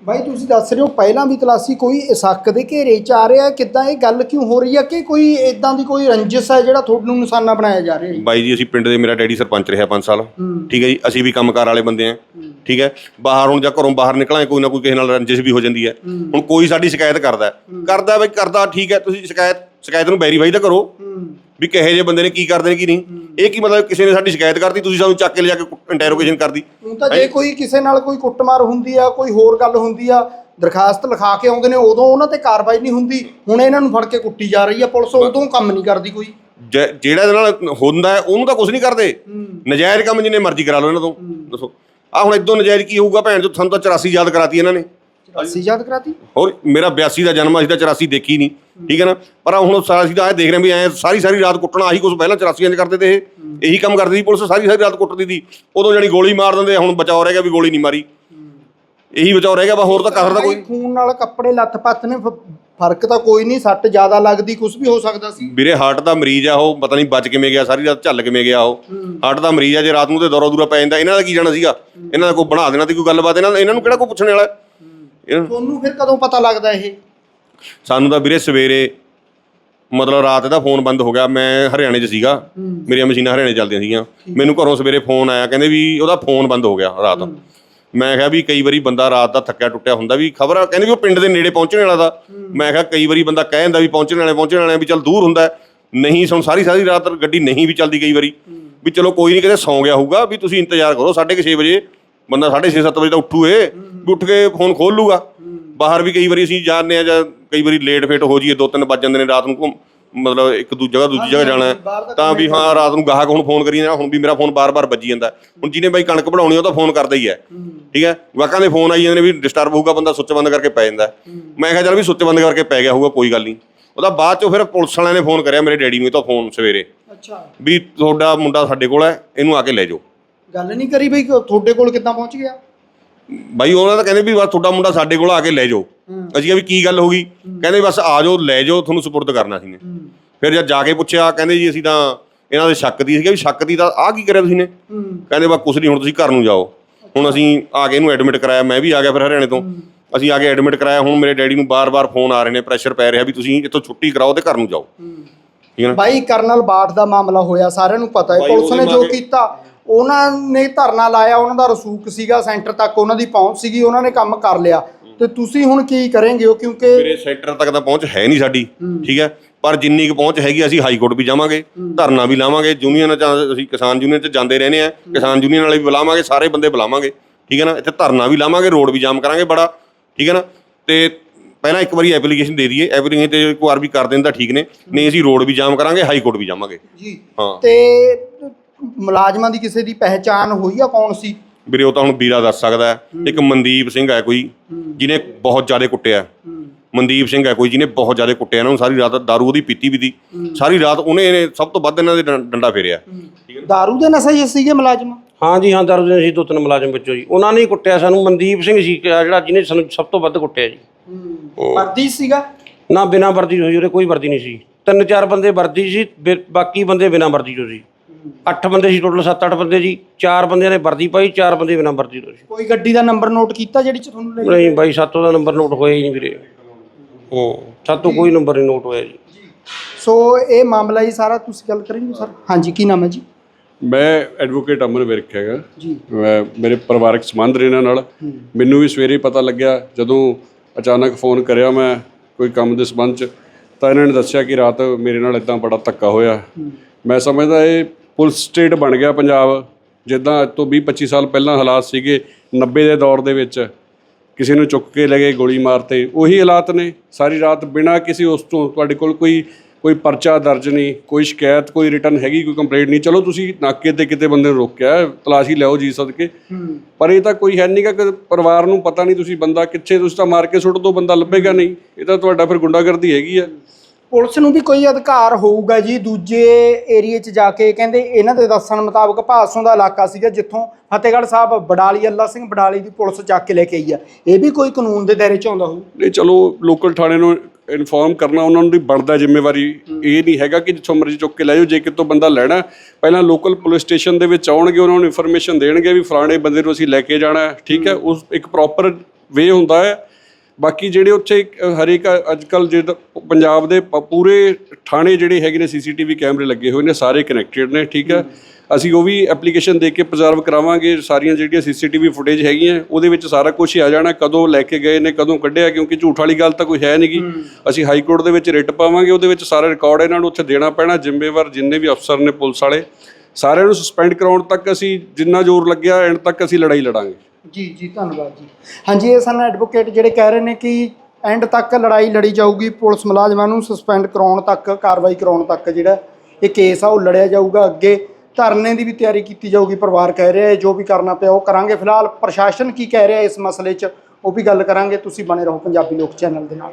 ਬਾਈ ਤੁਸੀਂ ਦੱਸ ਰਹੇ ਹੋ ਪਹਿਲਾਂ ਵੀ ਤਲਾਸੀ ਕੋਈ ਇਸਕ ਦੇ ਘੇਰੇ ਚ ਆ ਰਿਹਾ ਹੈ? ਕਿੱਦਾਂ ਇਹ ਗੱਲ ਕਿਉਂ ਹੋ ਰਹੀ ਹੈ ਕਿ ਕੋਈ ਇਦਾਂ ਦੀ ਕੋਈ ਰੰਜਿਸ਼ ਹੈ ਜਿਹੜਾ ਤੁਹਾਨੂੰ ਨਿਸ਼ਾਨਾ ਬਣਾਇਆ ਜਾ ਰਿਹਾ ਹੈ? ਬਾਈ ਜੀ ਅਸੀਂ ਪਿੰਡ ਦੇ ਮੇਰਾ ਡੈਡੀ ਸਰਪੰਚ ਰਿਹਾ 5 ਸਾਲ। ਠੀਕ ਹੈ ਜੀ ਅਸੀਂ ਵੀ ਕੰਮਕਾਰ ਵਾਲੇ ਬੰਦੇ ਆ ਠੀਕ ਹੈ ਬਾਹਰ ਹੁਣ ਜਾਂ ਘਰੋਂ ਬਾਹਰ ਨਿਕਲਾਂਗੇ ਕੋਈ ਨਾ ਕੋਈ ਕਿਸੇ ਨਾਲ ਰੰਜਿਸ਼ ਵੀ ਹੋ ਜਾਂਦੀ ਹੈ। ਹੁਣ ਕੋਈ ਸਾਡੀ ਸ਼ਿਕਾਇਤ ਕਰਦਾ। ਕਰਦਾ ਬਈ ਕਰਦਾ ਠੀਕ ਹੈ ਤੁਸੀਂ ਸ਼ਿਕਾਇਤ ਸ਼ਿਕਾਇਤ ਨੂੰ ਵੈਰੀਫਾਈ ਤਾਂ ਕਰੋ। ਵੀ ਕਿਹੇ ਜਿਹੇ ਬੰਦੇ ਨੇ ਕੀ ਕਰਦੇ ਨੇ ਕੀ ਨਹੀਂ। ਇਹ ਕੀ ਮਤਲਬ ਕਿਸੇ ਨੇ ਸਾਡੀ ਸ਼ਿਕਾਇਤ ਕਰਤੀ ਤੁਸੀਂ ਸਾਨੂੰ ਚੱਕ ਕੇ ਲਿਜਾ ਕੇ ਇੰਟਰੋਗੇਸ਼ਨ ਕਰਦੀ ਹੁਣ ਤਾਂ ਜੇ ਕੋਈ ਕਿਸੇ ਨਾਲ ਕੋਈ ਕੁੱਟਮਾਰ ਹੁੰਦੀ ਆ ਕੋਈ ਹੋਰ ਗੱਲ ਹੁੰਦੀ ਆ ਦਰਖਾਸਤ ਲਿਖਾ ਕੇ ਆਉਂਦੇ ਨੇ ਉਦੋਂ ਉਹਨਾਂ ਤੇ ਕਾਰਵਾਈ ਨਹੀਂ ਹੁੰਦੀ। ਹੁਣ ਇਹਨਾਂ ਨੂੰ ਫੜ ਕੇ ਕੁੱਟੀ ਜਾ ਰਹੀ ਆ ਪੁਲਿਸ ਉਦੋਂ ਕੰਮ ਨਹੀਂ ਕਰਦੀ ਕੋਈ। ਜ- ਜਿਹੜਾ ਇਹਦੇ ਨਾਲ ਹੁੰਦਾ ਉਹਨੂੰ ਤਾਂ ਕੁਝ ਨਹੀਂ ਕਰਦੇ। ਨਜਾਇਜ਼ ਕੰਮ ਜਿੰਨੇ ਮਰਜ਼ੀ ਕਰਾ ਲਓ ਇਹਨਾਂ ਤੋਂ। ਦੱਸੋ। ਆ ਹੁਣ ਇਦੋਂ ਨਜਾਇਜ਼ ਕੀ ਹੋਊਗਾ ਭੈਣ ਜੋ ਸਾਨੂੰ ਤਾਂ 84 ਯਾਦ ਕਰਾਤੀ ਇਹਨਾਂ ਨੇ। ਅਸੀਂ ਯਾਦ ਕਰਾਤੀ? ਹੋਰ ਮੇਰਾ 82 ਦਾ ਜਨਮ ਅਸੀਂ ਤਾਂ 84 ਦੇਖੀ ਨਹੀਂ। ਠੀਕ ਹੈ ਨਾ? ਪਰ ਹੁਣ ਸਾਰਾ ਅਸੀਂ ਤਾਂ ਇਹ ਦੇਖ ਰਹੇ ਵੀ ਐ ਸਾਰੀ ਸਾਰੀ ਰਾਤ ਕੁੱਟਣਾ ਆਹੀ ਕੁਝ ਪਹਿਲਾਂ 84 ਚ ਕਰਦੇ ਤੇ ਇਹ। ਇਹੀ ਕੰਮ ਕਰਦੀ ਸੀ ਪੁਲਿਸ ਸਾਰੀ ਸਾਰੀ ਰਾਤ ਕੁੱਟਦੀ ਸੀ। ਉਦੋਂ ਜਾਨੀ ਗੋਲੀ ਮਾਰ ਦਿੰਦੇ ਹੁਣ ਬਚਾਓ ਰਹਿ ਗਿਆ ਵੀ ਗੋਲੀ ਨਹੀਂ ਮਾਰੀ। ਇਹੀ ਬਚਾਓ ਰਹਿ ਗਿਆ ਬਾ ਹੋਰ ਤਾਂ ਕਸਰ ਦਾ ਕੋਈ ਖੂਨ ਨਾਲ ਕੱਪੜੇ ਲੱਥ ਪੱਥ ਨੇ ਫ- ਫ਼ਰਕ ਤਾਂ ਕੋਈ ਨਹੀਂ ਸੱਟ ਜ਼ਿਆਦਾ ਲੱਗਦੀ ਕੁਝ ਵੀ ਹੋ ਸਕਦਾ ਸੀ। ਵੀਰੇ ਹਾਰਟ ਦਾ ਮਰੀਜ਼ ਆ ਉਹ ਪਤਾ ਨਹੀਂ ਬਚ ਕਿਵੇਂ ਗਿਆ ਸਾਰੀ ਰਾਤ ਝੱਲ ਕਿਵੇਂ ਗਿਆ ਉਹ। ਹਾਰਟ ਦਾ ਮਰੀਜ਼ ਆ ਜੇ ਰਾਤ ਨੂੰ ਤੇ ਦੌਰਾ ਦੂਰਾ ਪੈ ਜਾਂਦਾ ਇਹਨਾਂ ਦਾ ਕੀ ਜਾਣਾ ਸੀਗਾ? ਇਹਨਾਂ ਦਾ ਕੋਈ ਬਣਾ ਦੇਣਾ ਤੇ ਕੋਈ ਗੱਲਬਾਤ ਇਹਨਾਂ ਇਹਨਾਂ ਨੂੰ ਕਿਹੜਾ ਕੋਈ ਪੁੱਛਣ ਵਾਲਾ? ਹੈ? ਤੁਹਾਨੂੰ ਫਿਰ ਕਦੋਂ ਪਤਾ ਲੱਗਦਾ ਇਹ? ਸਾਨੂੰ ਤਾਂ ਵੀਰੇ ਸਵੇਰੇ ਮਤਲਬ ਰਾਤ ਦਾ ਫੋਨ ਬੰਦ ਹੋ ਗਿਆ ਮੈਂ ਹਰਿਆਣੇ 'ਚ ਸੀਗਾ ਮੇਰੀਆਂ ਮਸ਼ੀਨਾਂ ਹਰਿਆਣੇ ਚੱਲਦੀਆਂ ਸੀਗੀਆਂ। ਮੈਨੂੰ ਘਰੋਂ ਸਵੇਰੇ ਫੋਨ ਆਇਆ ਕਹਿੰਦੇ ਵੀ ਉਹਦਾ ਫੋਨ ਬੰਦ ਹੋ ਗਿਆ ਰਾਤ। ਮੈਂ ਕਿਹਾ ਵੀ ਕਈ ਵਾਰੀ ਬੰਦਾ ਰਾਤ ਦਾ ਥੱਕਿਆ ਟੁੱਟਿਆ ਹੁੰਦਾ ਵੀ ਖਬਰ ਕਹਿੰਦੇ ਵੀ ਉਹ ਪਿੰਡ ਦੇ ਨੇੜੇ ਪਹੁੰਚਣ ਵਾਲਾ ਦਾ। ਮੈਂ ਕਿਹਾ ਕਈ ਵਾਰੀ ਬੰਦਾ ਕਹਿ ਜਾਂਦਾ ਵੀ ਪਹੁੰਚਣ ਵਾਲੇ ਪਹੁੰਚਣ ਵਾਲੇ ਆ, ਵੀ ਚੱਲ ਦੂਰ ਹੁੰਦਾ ਹੈ। ਨਹੀਂ ਸੁਣ ਸਾਰੀ ਸਾਰੀ ਰਾਤ ਗੱਡੀ ਨਹੀਂ ਵੀ ਚੱਲਦੀ ਕਈ ਵਾਰੀ। ਵੀ ਚਲੋ ਕੋਈ ਨਹੀਂ ਕਿਤੇ ਸੌਂ ਗਿਆ ਹੋਊਗਾ ਵੀ ਤੁਸੀਂ ਇੰਤਜ਼ਾਰ ਕਰੋ 6:30 ਵਜੇ ਬੰਦਾ 6:30 7 ਵਜੇ ਤਾਂ ਉੱਠੂ ਏ ਵੀ ਉੱਠ ਕੇ ਫੋਨ ਖੋਲ ਲੂਗਾ ਬਾਹਰ ਵੀ ਕਈ ਵਾਰੀ ਅਸੀਂ ਜਾਂਦੇ ਆ ਜਾਂ ਕਈ ਵਾਰੀ ਲੇਟ ਫੇਟ ਹੋ ਜਾਈਏ ਦੋ ਤਿੰਨ ਵੱਜ ਜਾਂਦੇ ਨੇ ਰਾਤ ਨੂੰ ਘੁੰਮ- ਮਤਲਬ ਇੱਕ ਦੂਜੀ ਜਗ੍ਹਾ ਦੂਜੀ ਜਗ੍ਹਾ ਜਾਣਾ ਹੈ ਤਾਂ ਵੀ ਹਾਂ ਰਾਤ ਨੂੰ ਗਾਹਕ ਹੁਣ ਫੋਨ ਕਰੀ ਜਾਂਦਾ ਹੁਣ ਵੀ ਮੇਰਾ ਫੋਨ ਬਾਰ-ਬਾਰ ਵੱਜੀ ਜਾਂਦਾ ਹੁਣ ਜਿਹਨੇ ਬਾਈ ਕਣਕ ਬਣਾਉਣੀ ਉਹ ਤਾਂ ਫੋਨ ਕਰਦਾ ਹੀ ਹੈ। ਠੀਕ ਹੈ? ਵਾਕਾਂ ਦੇ ਫੋਨ ਆਈ ਜਾਂਦੇ ਨੇ ਵੀ ਡਿਸਟਰਬ ਹੋਊਗਾ ਬੰਦਾ ਸੁੱਚ ਬੰਦ ਕਰਕੇ ਪੈ ਜਾਂਦਾ ਹੈ। ਮੈਂ ਕਿਹਾ ਚੱਲ ਵੀ ਸੁੱਚ ਬੰਦ ਕਰਕੇ ਪੈ ਗਿਆ ਹੋਊਗਾ ਕੋਈ ਗੱਲ ਨਹੀਂ। ਉਹਦਾ ਬਾਅਦ ਚੋਂ ਫਿਰ ਪੁਲਿਸ ਵਾਲਿਆਂ ਨੇ ਫੋਨ ਕਰਿਆ ਮੇਰੇ ਡੈਡੀ ਨੂੰ ਇਹ ਤਾਂ ਫੋਨ ਸਵੇਰੇ। ਅੱਛਾ। ਵੀ ਤੁਹਾਡਾ ਮੁੰਡਾ ਸਾਡੇ ਕੋਲ ਹੈ ਇਹਨੂੰ ਆ ਕੇ ਲੈ ਜਾਓ। ਗੱਲ ਨਹੀਂ ਕਰੀ ਬਈ ਕਿ ਤੁਹਾਡੇ ਕੋਲ ਕਿੱਦਾਂ ਪਹੁੰਚ ਗਿਆ? ਬਾਈ ਉਹਨਾਂ ਤਾਂ ਕਹਿੰਦੇ ਵੀ ਬਸ ਤੁਹਾਡਾ ਮੁੰਡਾ ਸਾਡੇ ਕੋਲ ਆ ਕੇ ਲੈ ਜਾਓ। ਅਸੀਂ ਕਿਹਾ ਵੀ ਕੀ ਗੱਲ ਹੋ ਗਈ? ਕਹਿੰਦੇ ਬਸ ਆ ਜਾਓ ਲੈ ਜਾਓ ਤੁਹਾਨੂੰ ਸਪੁਰਦ ਕਰਨਾ ਸੀ ਨੇ। ਫਿਰ ਜਦ ਜਾ ਕੇ ਪੁੱਛਿਆ ਕਹਿੰਦੇ ਜੀ ਅਸੀਂ ਤਾਂ ਇਹਨਾਂ ਦੇ ਸ਼ੱਕ ਦੀ ਸੀਗਾ ਵੀ ਸ਼ੱਕ ਦੀ ਤਾਂ ਆਹ ਕੀ ਕਰਿਆ ਤੁਸੀਂ ਨੇ? ਕਹਿੰਦੇ ਬਸ ਕੁਛ ਨਹੀਂ ਹੁਣ ਤੁਸੀਂ ਘਰ ਨੂੰ ਜਾਓ। ਹੁਣ ਅਸੀਂ ਆ ਕੇ ਇਹਨੂੰ ਐਡਮਿਟ ਕਰਾਇਆ ਮੈਂ ਵੀ ਆ ਗਿਆ ਫਿਰ ਹਰਿਆਣੇ ਤੋਂ। ਅਸੀਂ ਆ ਕੇ ਐਡਮਿਟ ਕਰਾਇਆ ਹੁਣ ਮੇਰੇ ਡੈਡੀ ਨੂੰ ਬਾਰ-ਬਾਰ ਫੋਨ ਆ ਰਹੇ ਨੇ ਪ੍ਰੈਸ਼ਰ ਪੈ ਰਿਹਾ ਵੀ ਤੁਸੀਂ ਇੱਥੋਂ ਛੁੱਟੀ ਕਰਾਓ ਤੇ ਘਰ ਨੂੰ ਜਾਓ। ਠੀਕ ਹੈ ਨਾ? ਬਾਈ ਕਰਨਲ ਬਾਠ ਦਾ ਮਾਮਲਾ ਹੋਇਆ ਸਾਰਿਆਂ ਨੂੰ ਪਤਾ ਹੈ ਪੁਲਿਸ ਨੇ ਜੋ ਕੀਤਾ। ਉਹਨਾਂ ਨੇ ਧਰਨਾ ਲਾਇਆ ਉਹਨਾਂ ਦਾ ਰਸੂਖ ਸੀਗਾ ਸੈਂਟਰ ਤੱਕ ਉਹਨਾਂ ਦੀ ਪਹੁੰਚ ਸੀਗੀ ਉਹਨਾਂ ਨੇ ਕੰਮ ਕਰ ਲਿਆ। ਤੇ ਤੁਸੀਂ ਹੁਣ ਕੀ ਕਰਨਗੇ ਹੋ ਕਿਉਂਕਿ ਮੇਰੇ ਸੈਂਟਰ ਤੱਕ ਤਾਂ ਪਹੁੰਚ ਹੈ ਨਹੀਂ ਸਾਡੀ ਠੀਕ ਹੈ? ਪਰ ਜਿੰਨੀ ਕੁ ਪਹੁੰਚ ਹੈਗੀ ਅਸੀਂ ਹਾਈ ਕੋਰਟ ਵੀ ਜਾਵਾਂਗੇ ਧਰਨਾ ਵੀ ਲਾਵਾਂਗੇ। ਯੂਨੀਅਨ ਚ ਅਸੀਂ ਕਿਸਾਨ ਯੂਨੀਅਨ ਚ ਜਾਂਦੇ ਰਹਿੰਦੇ ਆ ਕਿਸਾਨ ਯੂਨੀਅਨ ਵਾਲੇ ਵੀ ਬੁਲਾਵਾਂਗੇ ਸਾਰੇ ਬੰਦੇ ਬੁਲਾਵਾਂਗੇ ਠੀਕ ਹੈ ਨਾ? ਇੱਥੇ ਧਰਨਾ ਵੀ ਲਾਵਾਂਗੇ ਰੋਡ ਵੀ ਜਾਮ ਕਰਾਂਗੇ ਬੜਾ ਠੀਕ ਹੈ ਨਾ? ਤੇ ਪਹਿਲਾਂ ਇੱਕ ਵਾਰੀ ਐਪਲੀਕੇਸ਼ਨ ਦੇ ਦਈਏ ਐਪਲੀਕੇਸ਼ਨ ਤੇ ਇੱਕ ਵਾਰ ਵੀ ਕਰ ਦੇਣ ਤਾਂ ਠੀਕ ਨੇ। ਨਹੀਂ ਅਸੀਂ ਰੋਡ ਵੀ ਜਾਮ ਕਰਾਂਗੇ ਹਾਈ ਕੋਰਟ ਵੀ ਜਾਵਾਂਗੇ। ਜੀ। ਹਾਂ। ਤੇ ਮੁਲਾਜ਼ਮਾਂ ਦੀ ਕਿਸੇ ਦੀ ਪਹਿਚਾਣ ਹੋਈ ਆ ਕੌਣ ਸੀ? ਵੀਰੇ ਉਹ ਤਾਂ ਹੁਣ ਵੀਰਾ ਦੱਸ ਸਕਦਾ ਹੈ। ਇੱਕ ਮਨਦੀਪ ਸਿੰਘ ਹੈ ਕੋਈ ਜਿਹਨੇ ਬਹੁਤ ਜ਼ਿਆਦਾ ਕੁੱਟਿਆ। ਮਨਦੀਪ ਸਿੰਘ ਹੈ ਕੋਈ ਜਿਹਨੇ ਬਹੁਤ ਜ਼ਿਆਦਾ ਕੁੱਟਿਆ ਇਹਨਾਂ ਨੂੰ। ਸਾਰੀ ਰਾਤ ਦਾਰੂ ਉਹਦੀ ਪੀਤੀ ਵੀ ਦੀ। ਸਾਰੀ ਰਾਤ ਉਹਨੇ ਇਹਨੇ ਸਭ ਤੋਂ ਵੱਧ ਇਹਨਾਂ ਦੇ ਡੰ- ਡੰਡਾ ਫੇਰਿਆ। दारू ਦੇ ਨਸ਼ਾ ਹੀ ਸੀਗੇ ਮੁਲਾਜ਼ਮ? ਹਾਂ ਜੀ ਹਾਂ ਦਰਦ ਸੀ ਦੋ ਤਿੰਨ ਮੁਲਾਜ਼ਮ ਵਿੱਚੋਂ ਜੀ। ਉਹਨਾਂ ਨੇ ਹੀ ਕੁੱਟਿਆ ਸਾਨੂੰ। ਮਨਦੀਪ ਸਿੰਘ ਸੀ ਕਿ ਜਿਹੜਾ ਜਿਹਨੇ ਸਾਨੂੰ ਸਭ ਤੋਂ ਵੱਧ ਕੁੱਟਿਆ ਜੀ। ਵਰਦੀ ਸੀਗਾ? ਨਾ ਬਿਨਾਂ ਵਰਦੀ ਹੋਈ ਉਹਦੇ ਕੋਈ ਵਰਦੀ ਨਹੀਂ ਸੀ। ਤਿੰਨ ਚਾਰ ਬੰਦੇ ਵਰਦੀ ਸੀ ਬਿ- ਬਾਕੀ ਬੰਦੇ ਬਿਨਾਂ ਵਰਦੀ ਤੋਂ ਸੀ। ਅੱਠ ਬੰਦੇ ਸੀ ਟੋਟਲ 7-8 ਬੰਦੇ ਜੀ ਚਾਰ ਬੰਦਿਆਂ ਨੇ ਵਰਦੀ ਪਾਈ ਚਾਰ ਬੰਦੇ ਬਿਨਾਂ ਵਰਦੀ ਤੋਂ ਸੀ। ਕੋਈ ਗੱਡੀ ਦਾ ਨੰਬਰ ਨੋਟ ਕੀਤਾ ਜਿਹੜੀ ਚ ਤੁਹਾਨੂੰ ਲੈ ਨਹੀਂ ਬਾਈ ਸਾਤੋਂ ਦਾ ਨੰਬਰ ਨੋਟ ਹੋਇਆ ਹੀ ਨਹੀਂ ਵੀਰੇ। ਹਾਂ ਸਾਤੋਂ ਕੋਈ ਨੰਬਰ ਨਹੀਂ ਨੋਟ ਹੋਇਆ ਜੀ। ਸੋ ਇਹ ਮਾਮਲਾ ਹੀ ਸਾਰਾ ਤੁਸੀਂ ਗੱਲ ਕरेंगे ਸਰ। ਹਾਂਜੀ ਕੀ ਨਾਮ ਹੈ ਜੀ? ਮੈਂ ਐਡਵੋਕੇਟ ਅਮਨ ਵਿਰਕ ਹੈਗਾ। ਜੀ। ਮੈਂ ਮੇਰੇ ਪਰਿਵਾਰਕ ਸੰਬੰਧ ਨੇ ਇਹਨਾਂ ਨਾਲ। ਮੈਨੂੰ ਵੀ ਸਵੇਰੇ ਪਤਾ ਲੱਗਿਆ ਜਦੋਂ ਅਚਾਨਕ ਫੋਨ ਕਰਿਆ ਮੈਂ ਕੋਈ ਕੰਮ ਦੇ ਸੰਬੰਧ ਚ ਤਾਂ ਇਹਨਾਂ ਨੇ ਦੱਸਿਆ ਕਿ ਰਾਤ ਮੇਰੇ ਨਾਲ ਇਦਾਂ ਬੜਾ ਧੱਕਾ ਹੋਇਆ। ਮੈਂ ਸਮਝਦਾ ਇਹ ਪੁਲਿਸ ਸਟੇਟ ਬਣ ਗਿਆ ਪੰਜਾਬ ਜਿੱਦਾਂ ਅੱਜ ਤੋਂ 20 25 ਸਾਲ ਪਹਿਲਾਂ ਹਾਲਾਤ ਸੀਗੇ 90 ਦੇ ਦੌਰ ਦੇ ਵਿੱਚ। ਕਿਸੇ ਨੂੰ ਚੁੱਕ ਕੇ ਲੈ ਗਏ ਗੋਲੀ ਮਾਰਤੇ। ਉਹੀ ਹਾਲਾਤ ਨੇ। ਸਾਰੀ ਰਾਤ ਬਿਨਾਂ ਕਿਸੇ ਉਸ ਤੋਂ ਤੁਹਾਡੇ ਕੋਲ ਕੋਈ ਕੋਈ ਪਰਚਾ ਦਰਜ ਨਹੀਂ ਕੋਈ ਸ਼ਿਕਾਇਤ ਕੋਈ ਰਿਟਰਨ ਹੈਗੀ ਕੋਈ ਕੰਪਲੇਂਟ ਨਹੀਂ। ਚਲੋ ਤੁਸੀਂ ਨਾਕੇ ਤੇ ਕਿਤੇ ਬੰਦੇ ਨੂੰ ਰੋਕਿਆ ਤਲਾਸ਼ੀ ਲਿਆਓ ਜੀ ਸਦਕੇ। ਪਰ ਇਹ ਤਾਂ ਕੋਈ ਹੈ ਨਹੀਂਗਾ ਕਿ ਪਰਿਵਾਰ ਨੂੰ ਪਤਾ ਨਹੀਂ ਤੁਸੀਂ ਬੰਦਾ ਕਿੱਥੇ ਤੁਸੀਂ ਤਾਂ ਮਾਰ ਕੇ ਸੁੱਟ ਦੋ ਬੰਦਾ ਲੱਭੇਗਾ ਨਹੀਂ। ਇਹ ਤਾਂ ਤੁਹਾਡਾ ਫਿਰ ਗੁੰਡਾਗਰਦੀ ਹੈਗੀ ਆ। ਪੁਲਿਸ ਨੂੰ ਵੀ ਕੋਈ ਅਧਿਕਾਰ ਹੋਊਗਾ ਜੀ? ਦੂਜੇ ਏਰੀਏ 'ਚ ਜਾ ਕੇ ਕਹਿੰਦੇ ਇਹਨਾਂ ਦੇ ਦੱਸਣ ਮੁਤਾਬਕ ਭਾਸੋਂ ਦਾ ਇਲਾਕਾ ਸੀਗਾ ਜਿੱਥੋਂ ਫਤਿਹਗੜ੍ਹ ਸਾਹਿਬ ਬਡਾਲੀ ਅੱਲਾ ਸਿੰਘ ਬਡਾਲੀ ਦੀ ਪੁਲਿਸ ਚੱਕ ਕੇ ਲੈ ਕੇ ਆਈ ਆ। ਇਹ ਵੀ ਕੋਈ ਕਾਨੂੰਨ ਦੇ ਦਾਇਰੇ 'ਚ ਆਉਂਦਾ ਹੋਊ? ਨਹੀਂ ਚਲੋ ਲੋਕਲ ਥਾਣੇ ਨੂੰ ਇਨਫੋਰਮ ਕਰਨਾ ਉਹਨਾਂ ਨੂੰ ਦੀ ਬਣਦਾ ਜ਼ਿੰਮੇਵਾਰੀ। ਇਹ ਨਹੀਂ ਹੈਗਾ ਕਿ ਜਿੱਥੋਂ ਮਰਜ਼ੀ ਚੁੱਕ ਕੇ ਲੈ ਜਾਓ ਜੇ ਕਿਤੋਂ ਬੰਦਾ ਲੈਣਾ ਪਹਿਲਾਂ ਲੋਕਲ ਪੁਲਿਸ ਸਟੇਸ਼ਨ ਦੇ ਵਿੱਚ ਆਉਣਗੇ ਉਹਨਾਂ ਨੂੰ ਇਨਫੋਰਮੇਸ਼ਨ ਦੇਣਗੇ ਵੀ ਫਲਾਣੇ ਬੰਦੇ ਨੂੰ ਅਸੀਂ ਲੈ ਕੇ ਜਾਣਾ ਠੀਕ ਹੈ? ਉਸ ਇੱਕ ਪ੍ਰੋਪਰ ਵੇ ਹੁੰਦਾ ਹੈ। ਬਾਕੀ ਜਿਹੜੇ ਉੱਥੇ ਹਰੇਕ ਅੱਜ ਕੱਲ ਜਿਹੜਾ ਪੰਜਾਬ ਦੇ ਪੂਰੇ ਥਾਣੇ ਜਿਹੜੇ ਹੈਗੇ ਨੇ ਸੀਸੀਟੀਵੀ ਕੈਮਰੇ ਲੱਗੇ ਹੋਏ ਨੇ ਸਾਰੇ ਕਨੈਕਟਡ ਨੇ ਠੀਕ ਹੈ? ਅਸੀਂ ਉਹ ਵੀ ਐਪਲੀਕੇਸ਼ਨ ਦੇ ਕੇ ਪ੍ਰੀਜ਼ਰਵ ਕਰਾਵਾਂਗੇ ਸਾਰੀਆਂ ਜਿਹੜੀਆਂ ਸੀਸੀਟੀਵੀ ਫੁਟੇਜ ਹੈਗੀਆਂ ਉਹਦੇ ਵਿੱਚ ਸਾਰਾ ਕੁਝ ਹੀ ਆ ਜਾਣਾ ਕਦੋਂ ਲੈ ਕੇ ਗਏ ਨੇ ਕਦੋਂ ਕੱਢਿਆ ਕਿਉਂਕਿ ਝੂਠ ਵਾਲੀ ਗੱਲ ਤਾਂ ਕੋਈ ਹੈ ਨਹੀਂਗੀ ਅਸੀਂ ਹਾਈ ਕੋਰਟ ਦੇ ਵਿੱਚ ਰਿਟ ਪਾਵਾਂਗੇ ਉਹਦੇ ਵਿੱਚ ਸਾਰਾ ਰਿਕਾਰਡ ਇਹਨਾਂ ਨੂੰ ਉੱਥੇ ਦੇਣਾ ਪੈਣਾ ਜ਼ਿੰਮੇਵਾਰ ਜਿੰਨੇ ਵੀ ਅਫਸਰ ਨੇ ਪੁਲਿਸ ਵਾਲੇ। ਸਾਰਿਆਂ ਨੂੰ ਸਸਪੈਂਡ ਕਰਾਉਣ ਤੱਕ ਅਸੀਂ ਜਿੰਨਾ ਜ਼ੋਰ ਲੱਗਿਆ ਐਂਡ ਤੱਕ ਅਸੀਂ ਲੜਾਈ ਲੜਾਂਗੇ। ਜੀ ਜੀ, ਧੰਨਵਾਦ ਜੀ। ਹਾਂਜੀ, ਇਹ ਸਨ ਐਡਵੋਕੇਟ ਜਿਹੜੇ ਕਹਿ ਰਹੇ ਨੇ ਕਿ ਐਂਡ ਤੱਕ ਲੜਾਈ ਲੜੀ ਜਾਊਗੀ, ਪੁਲਿਸ ਮੁਲਾਜ਼ਮਾਂ ਨੂੰ ਸਸਪੈਂਡ ਕਰਾਉਣ ਤੱਕ, ਕਾਰਵਾਈ ਕਰਾਉਣ ਤੱਕ ਜਿਹੜਾ ਇਹ ਕੇਸ ਆ, ਉਹ ਲੜਿਆ ਜਾਊਗਾ ਅੱਗੇ। ਧਰਨੇ ਦੀ ਵੀ ਤਿਆਰੀ ਕੀਤੀ ਜਾਊਗੀ, ਪਰਿਵਾਰ ਕਹਿ ਰਿਹਾ ਹੈ, ਜੋ ਵੀ ਕਰਨਾ ਪਿਆ ਉਹ ਕਰਾਂਗੇ। ਫਿਲਹਾਲ ਪ੍ਰਸ਼ਾਸਨ ਕੀ ਕਹਿ ਰਿਹਾ ਇਸ ਮਸਲੇ 'ਚ, ਉਹ ਵੀ ਗੱਲ ਕਰਾਂਗੇ। ਤੁਸੀਂ ਬਣੇ ਰਹੋ ਪੰਜਾਬੀ ਲੋਕ ਚੈਨਲ ਦੇ ਨਾਲ।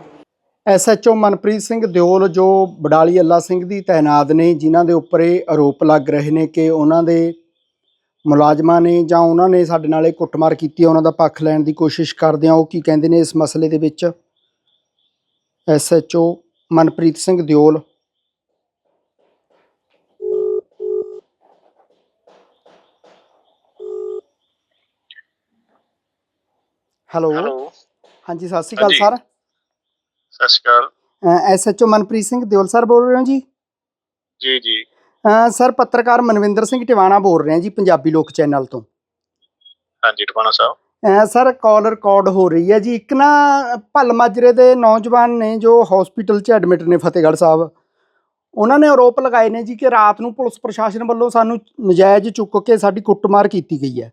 ਐਸਐਚਓ ਮਨਪ੍ਰੀਤ ਸਿੰਘ ਦਿਓਲ, ਜੋ ਬਡਾਲੀ ਅੱਲਾ ਸਿੰਘ ਦੀ ਤਾਇਨਾਤ ਨੇ, ਜਿਨ੍ਹਾਂ ਦੇ ਉੱਪਰ ਇਹ ਆਰੋਪ ਲੱਗ ਰਹੇ ਨੇ ਕਿ ਉਹਨਾਂ ਦੇ ਮੁਲਾਜ਼ਮਾਂ ਨੇ ਜਾਂ ਉਹਨਾਂ ਨੇ ਸਾਡੇ ਨਾਲ ਇਹ ਕੁੱਟਮਾਰ ਕੀਤੀ ਹੈ, ਉਹਨਾਂ ਦਾ ਪੱਖ ਲੈਣ ਦੀ ਕੋਸ਼ਿਸ਼ ਕਰਦੇ ਆ ਉਹ ਕੀ ਕਹਿੰਦੇ ਨੇ ਇਸ ਮਸਲੇ ਦੇ ਵਿੱਚ? ਐਸਐਚਓ ਮਨਪ੍ਰੀਤ ਸਿੰਘ ਦਿਓਲ। ਹੈਲੋ। ਹਾਂਜੀ ਸਤਿ ਸ਼੍ਰੀ ਅਕਾਲ। ਸਰ। ਸਤਿ ਸ਼੍ਰੀ ਅਕਾਲ। ਐਸਐਚਓ ਮਨਪ੍ਰੀਤ ਸਿੰਘ ਦਿਓਲ ਸਰ ਬੋਲ ਰਹੇ ਹੋ ਜੀ? ਜੀ ਜੀ। ਸਰ ਪੱਤਰਕਾਰ ਮਨਵਿੰਦਰ ਸਿੰਘ ਟਿਵਾਣਾ ਬੋਲ ਰਹੇ ਹਾਂ ਜੀ ਪੰਜਾਬੀ ਲੋਕ ਚੈਨਲ ਤੋਂ। ਹਾਂਜੀ ਟਪਾਣਾ ਸਾਹਿਬ। ਸਰ ਕਾਲ ਰਿਕਾਰਡ ਹੋ ਰਹੀ ਹੈ ਜੀ। ਇੱਕ ਨਾ ਭੱਲ ਮਾਜਰੇ ਦੇ ਨੌਜਵਾਨ ਨੇ ਜੋ ਹਸਪੀਟਲ 'ਚ ਐਡਮਿਟ ਨੇ ਫਤਿਹਗੜ੍ਹ ਸਾਹਿਬ ਉਹਨਾਂ ਨੇ ਆਰੋਪ ਲਗਾਏ ਨੇ ਜੀ ਕਿ ਰਾਤ ਨੂੰ ਪੁਲਿਸ ਪ੍ਰਸ਼ਾਸਨ ਵੱਲੋਂ ਸਾਨੂੰ ਨਜਾਇਜ਼ ਚੁੱਕ ਕੇ ਸਾਡੀ ਕੁੱਟਮਾਰ ਕੀਤੀ ਗਈ ਹੈ।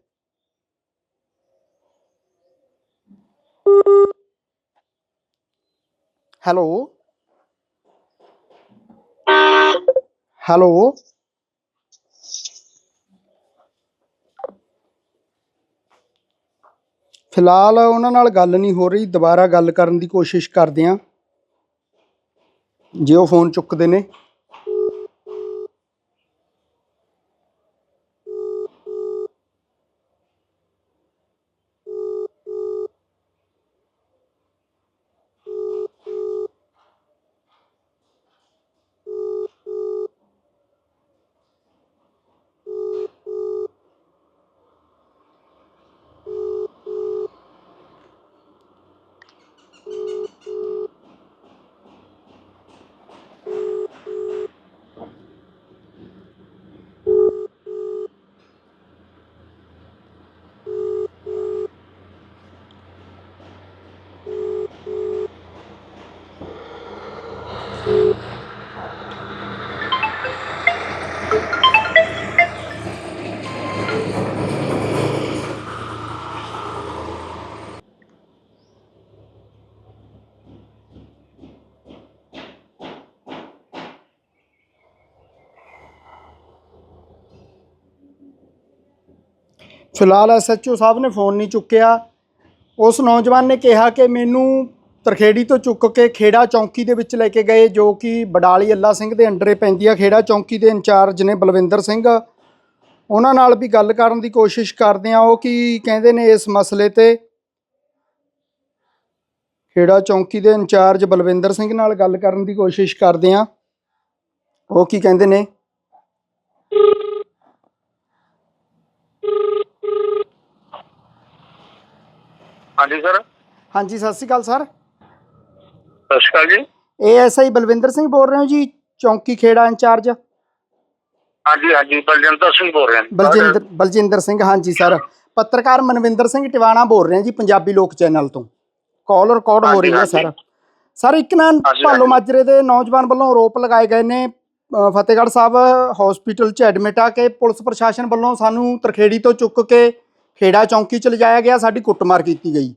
ਹੈਲੋ। ਹੈਲੋ ਫਿਲਹਾਲ ਉਹਨਾਂ ਨਾਲ ਗੱਲ ਨਹੀਂ ਹੋ ਰਹੀ, ਦੁਬਾਰਾ ਗੱਲ ਕਰਨ ਦੀ ਕੋਸ਼ਿਸ਼ ਕਰਦੇ ਹਾਂ। ਜੇ ਉਹ ਫੋਨ ਚੁੱਕਦੇ ਨੇ। ਫਿਲਹਾਲ ਐਸਐਚਓ ਸਾਹਿਬ ਨੇ ਫੋਨ ਨਹੀਂ ਚੁੱਕਿਆ। ਉਸ ਨੌਜਵਾਨ ਨੇ ਕਿਹਾ ਕਿ ਮੈਨੂੰ ਤਰਖੇੜੀ ਤੋਂ ਚੁੱਕ ਕੇ ਖੇੜਾ ਚੌਂਕੀ ਦੇ ਵਿੱਚ ਲੈ ਕੇ ਗਏ, ਜੋ ਕਿ ਬਡਾਲੀ ਅੱਲਾ ਸਿੰਘ ਦੇ ਅੰਡਰੇ ਪੈਂਦੀ ਆ ਖੇੜਾ ਚੌਂਕੀ ਦੇ ਇੰਚਾਰਜ ਨੇ ਬਲਵਿੰਦਰ ਸਿੰਘ। ਉਹਨਾਂ ਨਾਲ ਵੀ ਗੱਲ ਕਰਨ ਦੀ ਕੋਸ਼ਿਸ਼ ਕਰਦੇ ਆ ਉਹ ਕੀ ਕਹਿੰਦੇ ਨੇ ਇਸ ਮਸਲੇ ਤੇ? ਖੇੜਾ ਚੌਂਕੀ ਦੇ ਇੰਚਾਰਜ ਬਲਵਿੰਦਰ ਸਿੰਘ ਨਾਲ ਗੱਲ ਕਰਨ ਦੀ ਕੋਸ਼ਿਸ਼ ਕਰਦੇ ਆ ਉਹ ਕੀ ਕਹਿੰਦੇ ਨੇ? ਹਾਂਜੀ ਸਰ। ਹਾਂਜੀ ਸਤਿ ਸ਼੍ਰੀ ਅਕਾਲ ਸਰ। ਸਤਿ ਸ਼੍ਰੀ ਅਕਾਲ ਜੀ। ਏਐਸਆਈ ਬਲਵਿੰਦਰ ਸਿੰਘ ਬੋਲ ਰਹੇ ਹੋ ਜੀ ਚੌਂਕੀ ਖੇੜਾ ਇੰਚਾਰਜ? ਹਾਂਜੀ ਹਾਂਜੀ ਬਲਜਿੰਦਰ ਸਿੰਘ ਬੋਲ ਰਿਹਾ ਬਲਜਿੰਦਰ ਬਲਜਿੰਦਰ ਸਿੰਘ ਹਾਂਜੀ ਸਰ। ਪੱਤਰਕਾਰ ਮਨਵਿੰਦਰ ਸਿੰਘ ਟਿਵਾਣਾ ਬੋਲ ਰਹੇ ਹਾਂ ਜੀ ਪੰਜਾਬੀ ਲੋਕ ਚੈਨਲ ਤੋਂ। ਕਾਲ ਰਿਕਾਰਡ ਹੋ ਰਹੀ ਹੈ ਸਰ। ਸਰ ਇੱਕ ਨਾ ਭਾਲੋ। ਮਾਜਰੇ ਦੇ ਨੌਜਵਾਨ ਵੱਲੋਂ ਆਰੋਪ ਲਗਾਏ ਗਏ ਨੇ ਫਤਿਹਗੜ੍ਹ ਸਾਹਿਬ ਹਸਪੀਟਲ 'ਚ ਐਡਮਿਟ ਆ ਕੇ ਪੁਲਿਸ ਪ੍ਰਸ਼ਾਸਨ ਵੱਲੋਂ ਸਾਨੂੰ ਤਰਖੇੜੀ ਤੋਂ ਚੁੱਕ ਕੇ ਖੇੜਾ ਚੌਂਕੀ 'ਚ ਲਿਜਾਇਆ ਗਿਆ ਸਾਡੀ ਕੁੱਟਮਾਰ ਕੀਤੀ ਗਈ।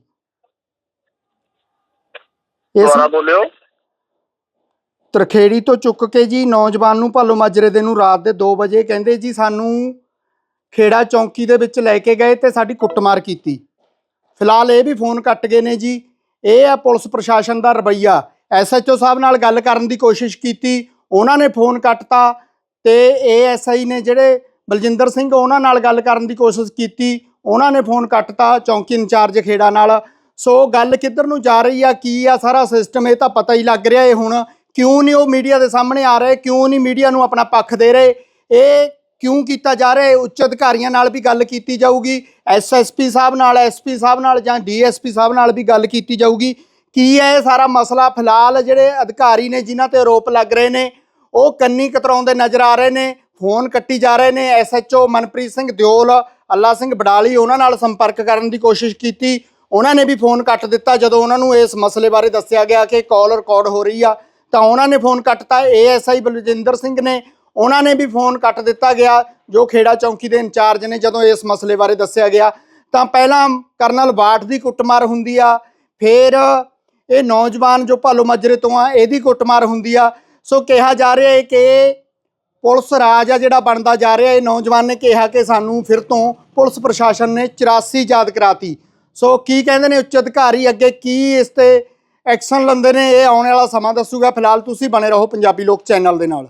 ਇਸ ਦੁਬਾਰਾ ਬੋਲਿਓ। ਤਰਖੇੜੀ ਤੋਂ ਚੁੱਕ ਕੇ ਜੀ ਨੌਜਵਾਨ ਨੂੰ ਭਾਲੋ ਮਾਜਰੇ ਦੇ ਨੂੰ ਰਾਤ ਦੇ 2 ਵਜੇ ਕਹਿੰਦੇ ਜੀ ਸਾਨੂੰ ਖੇੜਾ ਚੌਂਕੀ ਦੇ ਵਿੱਚ ਲੈ ਕੇ ਗਏ ਤੇ ਸਾਡੀ ਕੁੱਟਮਾਰ ਕੀਤੀ। ਫਿਲਹਾਲ ਇਹ ਵੀ ਫੋਨ ਕੱਟ ਗਏ ਨੇ ਜੀ। ਇਹ ਆ ਪੁਲਿਸ ਪ੍ਰਸ਼ਾਸਨ ਦਾ ਰਵੱਈਆ। ਐਸਐਚਓ ਸਾਹਿਬ ਨਾਲ ਗੱਲ ਕਰਨ ਦੀ ਕੋਸ਼ਿਸ਼ ਕੀਤੀ ਉਹਨਾਂ ਨੇ ਫੋਨ ਕੱਟਤਾ ਤੇ ਏਐਸਆਈ ਨੇ ਜਿਹੜੇ ਬਲਜਿੰਦਰ ਸਿੰਘ ਉਹਨਾਂ ਨਾਲ ਗੱਲ ਕਰਨ ਦੀ ਕੋਸ਼ਿਸ਼ ਕੀਤੀ। ਉਹਨਾਂ ਨੇ ਫੋਨ ਕੱਟਤਾ ਚੌਂਕੀ ਇੰਚਾਰਜ ਖੇੜਾ ਨਾਲ। ਸੋ ਗੱਲ ਕਿੱਧਰ ਨੂੰ ਜਾ ਰਹੀ ਆ, ਕੀ ਆ ਸਾਰਾ ਸਿਸਟਮ ਇਹ ਤਾਂ ਪਤਾ ਹੀ ਲੱਗ ਰਿਹਾ ਇਹ ਹੁਣ। ਕਿਉਂ ਨਹੀਂ ਉਹ ਮੀਡੀਆ ਦੇ ਸਾਹਮਣੇ ਆ ਰਹੇ, ਕਿਉਂ ਨਹੀਂ ਮੀਡੀਆ ਨੂੰ ਆਪਣਾ ਪੱਖ ਦੇ ਰਹੇ? ਇਹ ਕਿਉਂ ਕੀਤਾ ਜਾ ਰਿਹਾ ਉੱਚ ਅਧਿਕਾਰੀਆਂ ਨਾਲ ਵੀ ਗੱਲ ਕੀਤੀ ਜਾਊਗੀ। ਐਸਐਸਪੀ ਸਾਹਿਬ ਨਾਲ ਐਸਪੀ ਸਾਹਿਬ ਨਾਲ ਜਾਂ ਡੀਐਸਪੀ ਸਾਹਿਬ ਨਾਲ ਵੀ ਗੱਲ ਕੀਤੀ ਜਾਊਗੀ। ਕੀ ਹੈ ਇਹ ਸਾਰਾ ਮਸਲਾ? ਫਿਲਹਾਲ ਜਿਹੜੇ ਅਧਿਕਾਰੀ ਨੇ, ਜਿਨ੍ਹਾਂ ਤੇ ਆਰੋਪ ਲੱਗ ਰਹੇ ਨੇ, ਉਹ ਕੰਨੀ ਕਤਰਾਉਂਦੇ ਨਜ਼ਰ ਆ ਰਹੇ ਨੇ, ਫੋਨ ਕੱਟੀ ਜਾ ਰਹੇ ਨੇ। ਐਸਐਚਓ ਮਨਪ੍ਰੀਤ ਸਿੰਘ ਦਿਓਲ ਅੱਲਾ ਸਿੰਘ ਬਡਾਲੀ ਉਹਨਾਂ ਨਾਲ ਸੰਪਰਕ ਕਰਨ ਦੀ ਕੋਸ਼ਿਸ਼ ਕੀਤੀ। ਉਹਨਾਂ ਨੇ ਵੀ ਫੋਨ ਕੱਟ ਦਿੱਤਾ। ਜਦੋਂ ਉਹਨਾਂ ਨੂੰ ਇਸ ਮਸਲੇ ਬਾਰੇ ਦੱਸਿਆ ਗਿਆ ਕਿ ਕਾਲ ਰਿਕਾਰਡ ਹੋ ਰਹੀ ਆ, ਤਾਂ ਉਹਨਾਂ ਨੇ ਫੋਨ ਕੱਟਤਾ। ਏਐਸਆਈ ਬਲਜਿੰਦਰ ਸਿੰਘ ਨੇ ਉਹਨਾਂ ਨੇ ਵੀ ਫੋਨ ਕੱਟ ਦਿੱਤਾ ਗਿਆ, ਜੋ ਖੇੜਾ ਚੌਂਕੀ ਦੇ ਇੰਚਾਰਜ ਨੇ ਜਦੋਂ ਇਸ ਮਸਲੇ ਬਾਰੇ ਦੱਸਿਆ ਗਿਆ। ਤਾਂ ਪਹਿਲਾਂ ਕਰਨਲ ਬਾਠ ਦੀ ਕੁੱਟਮਾਰ ਹੁੰਦੀ ਆ, ਫਿਰ ਇਹ ਨੌਜਵਾਨ ਜੋ ਭਾਲੋ ਮਾਜਰੇ ਤੋਂ ਆ, ਇਹਦੀ ਕੁੱਟਮਾਰ ਹੁੰਦੀ ਆ। ਸੋ ਕਿਹਾ ਜਾ ਰਿਹਾ ਹੈ ਕਿ ਪੁਲਿਸ ਰਾਜ ਆ ਜਿਹੜਾ ਬਣਦਾ ਜਾ ਰਿਹਾ, ਇਹ ਨੌਜਵਾਨ ਨੇ ਕਿਹਾ ਕਿ ਸਾਨੂੰ ਫਿਰ ਤੋਂ ਪੁਲਿਸ ਪ੍ਰਸ਼ਾਸਨ ਨੇ 84 ਯਾਦ ਕਰਾਤੀ। ਸੋ ਕੀ ਕਹਿੰਦੇ ਨੇ ਉੱਚ ਅਧਿਕਾਰੀ ਅੱਗੇ ਕੀ ਇਸ ਤੇ ਐਕਸ਼ਨ ਲੈਂਦੇ ਨੇ, ਇਹ ਆਉਣ ਵਾਲਾ ਸਮਾਂ ਦੱਸੂਗਾ। ਫਿਲਹਾਲ ਤੁਸੀਂ ਬਣੇ ਰਹੋ ਪੰਜਾਬੀ ਲੋਕ ਚੈਨਲ ਦੇ ਨਾਲ।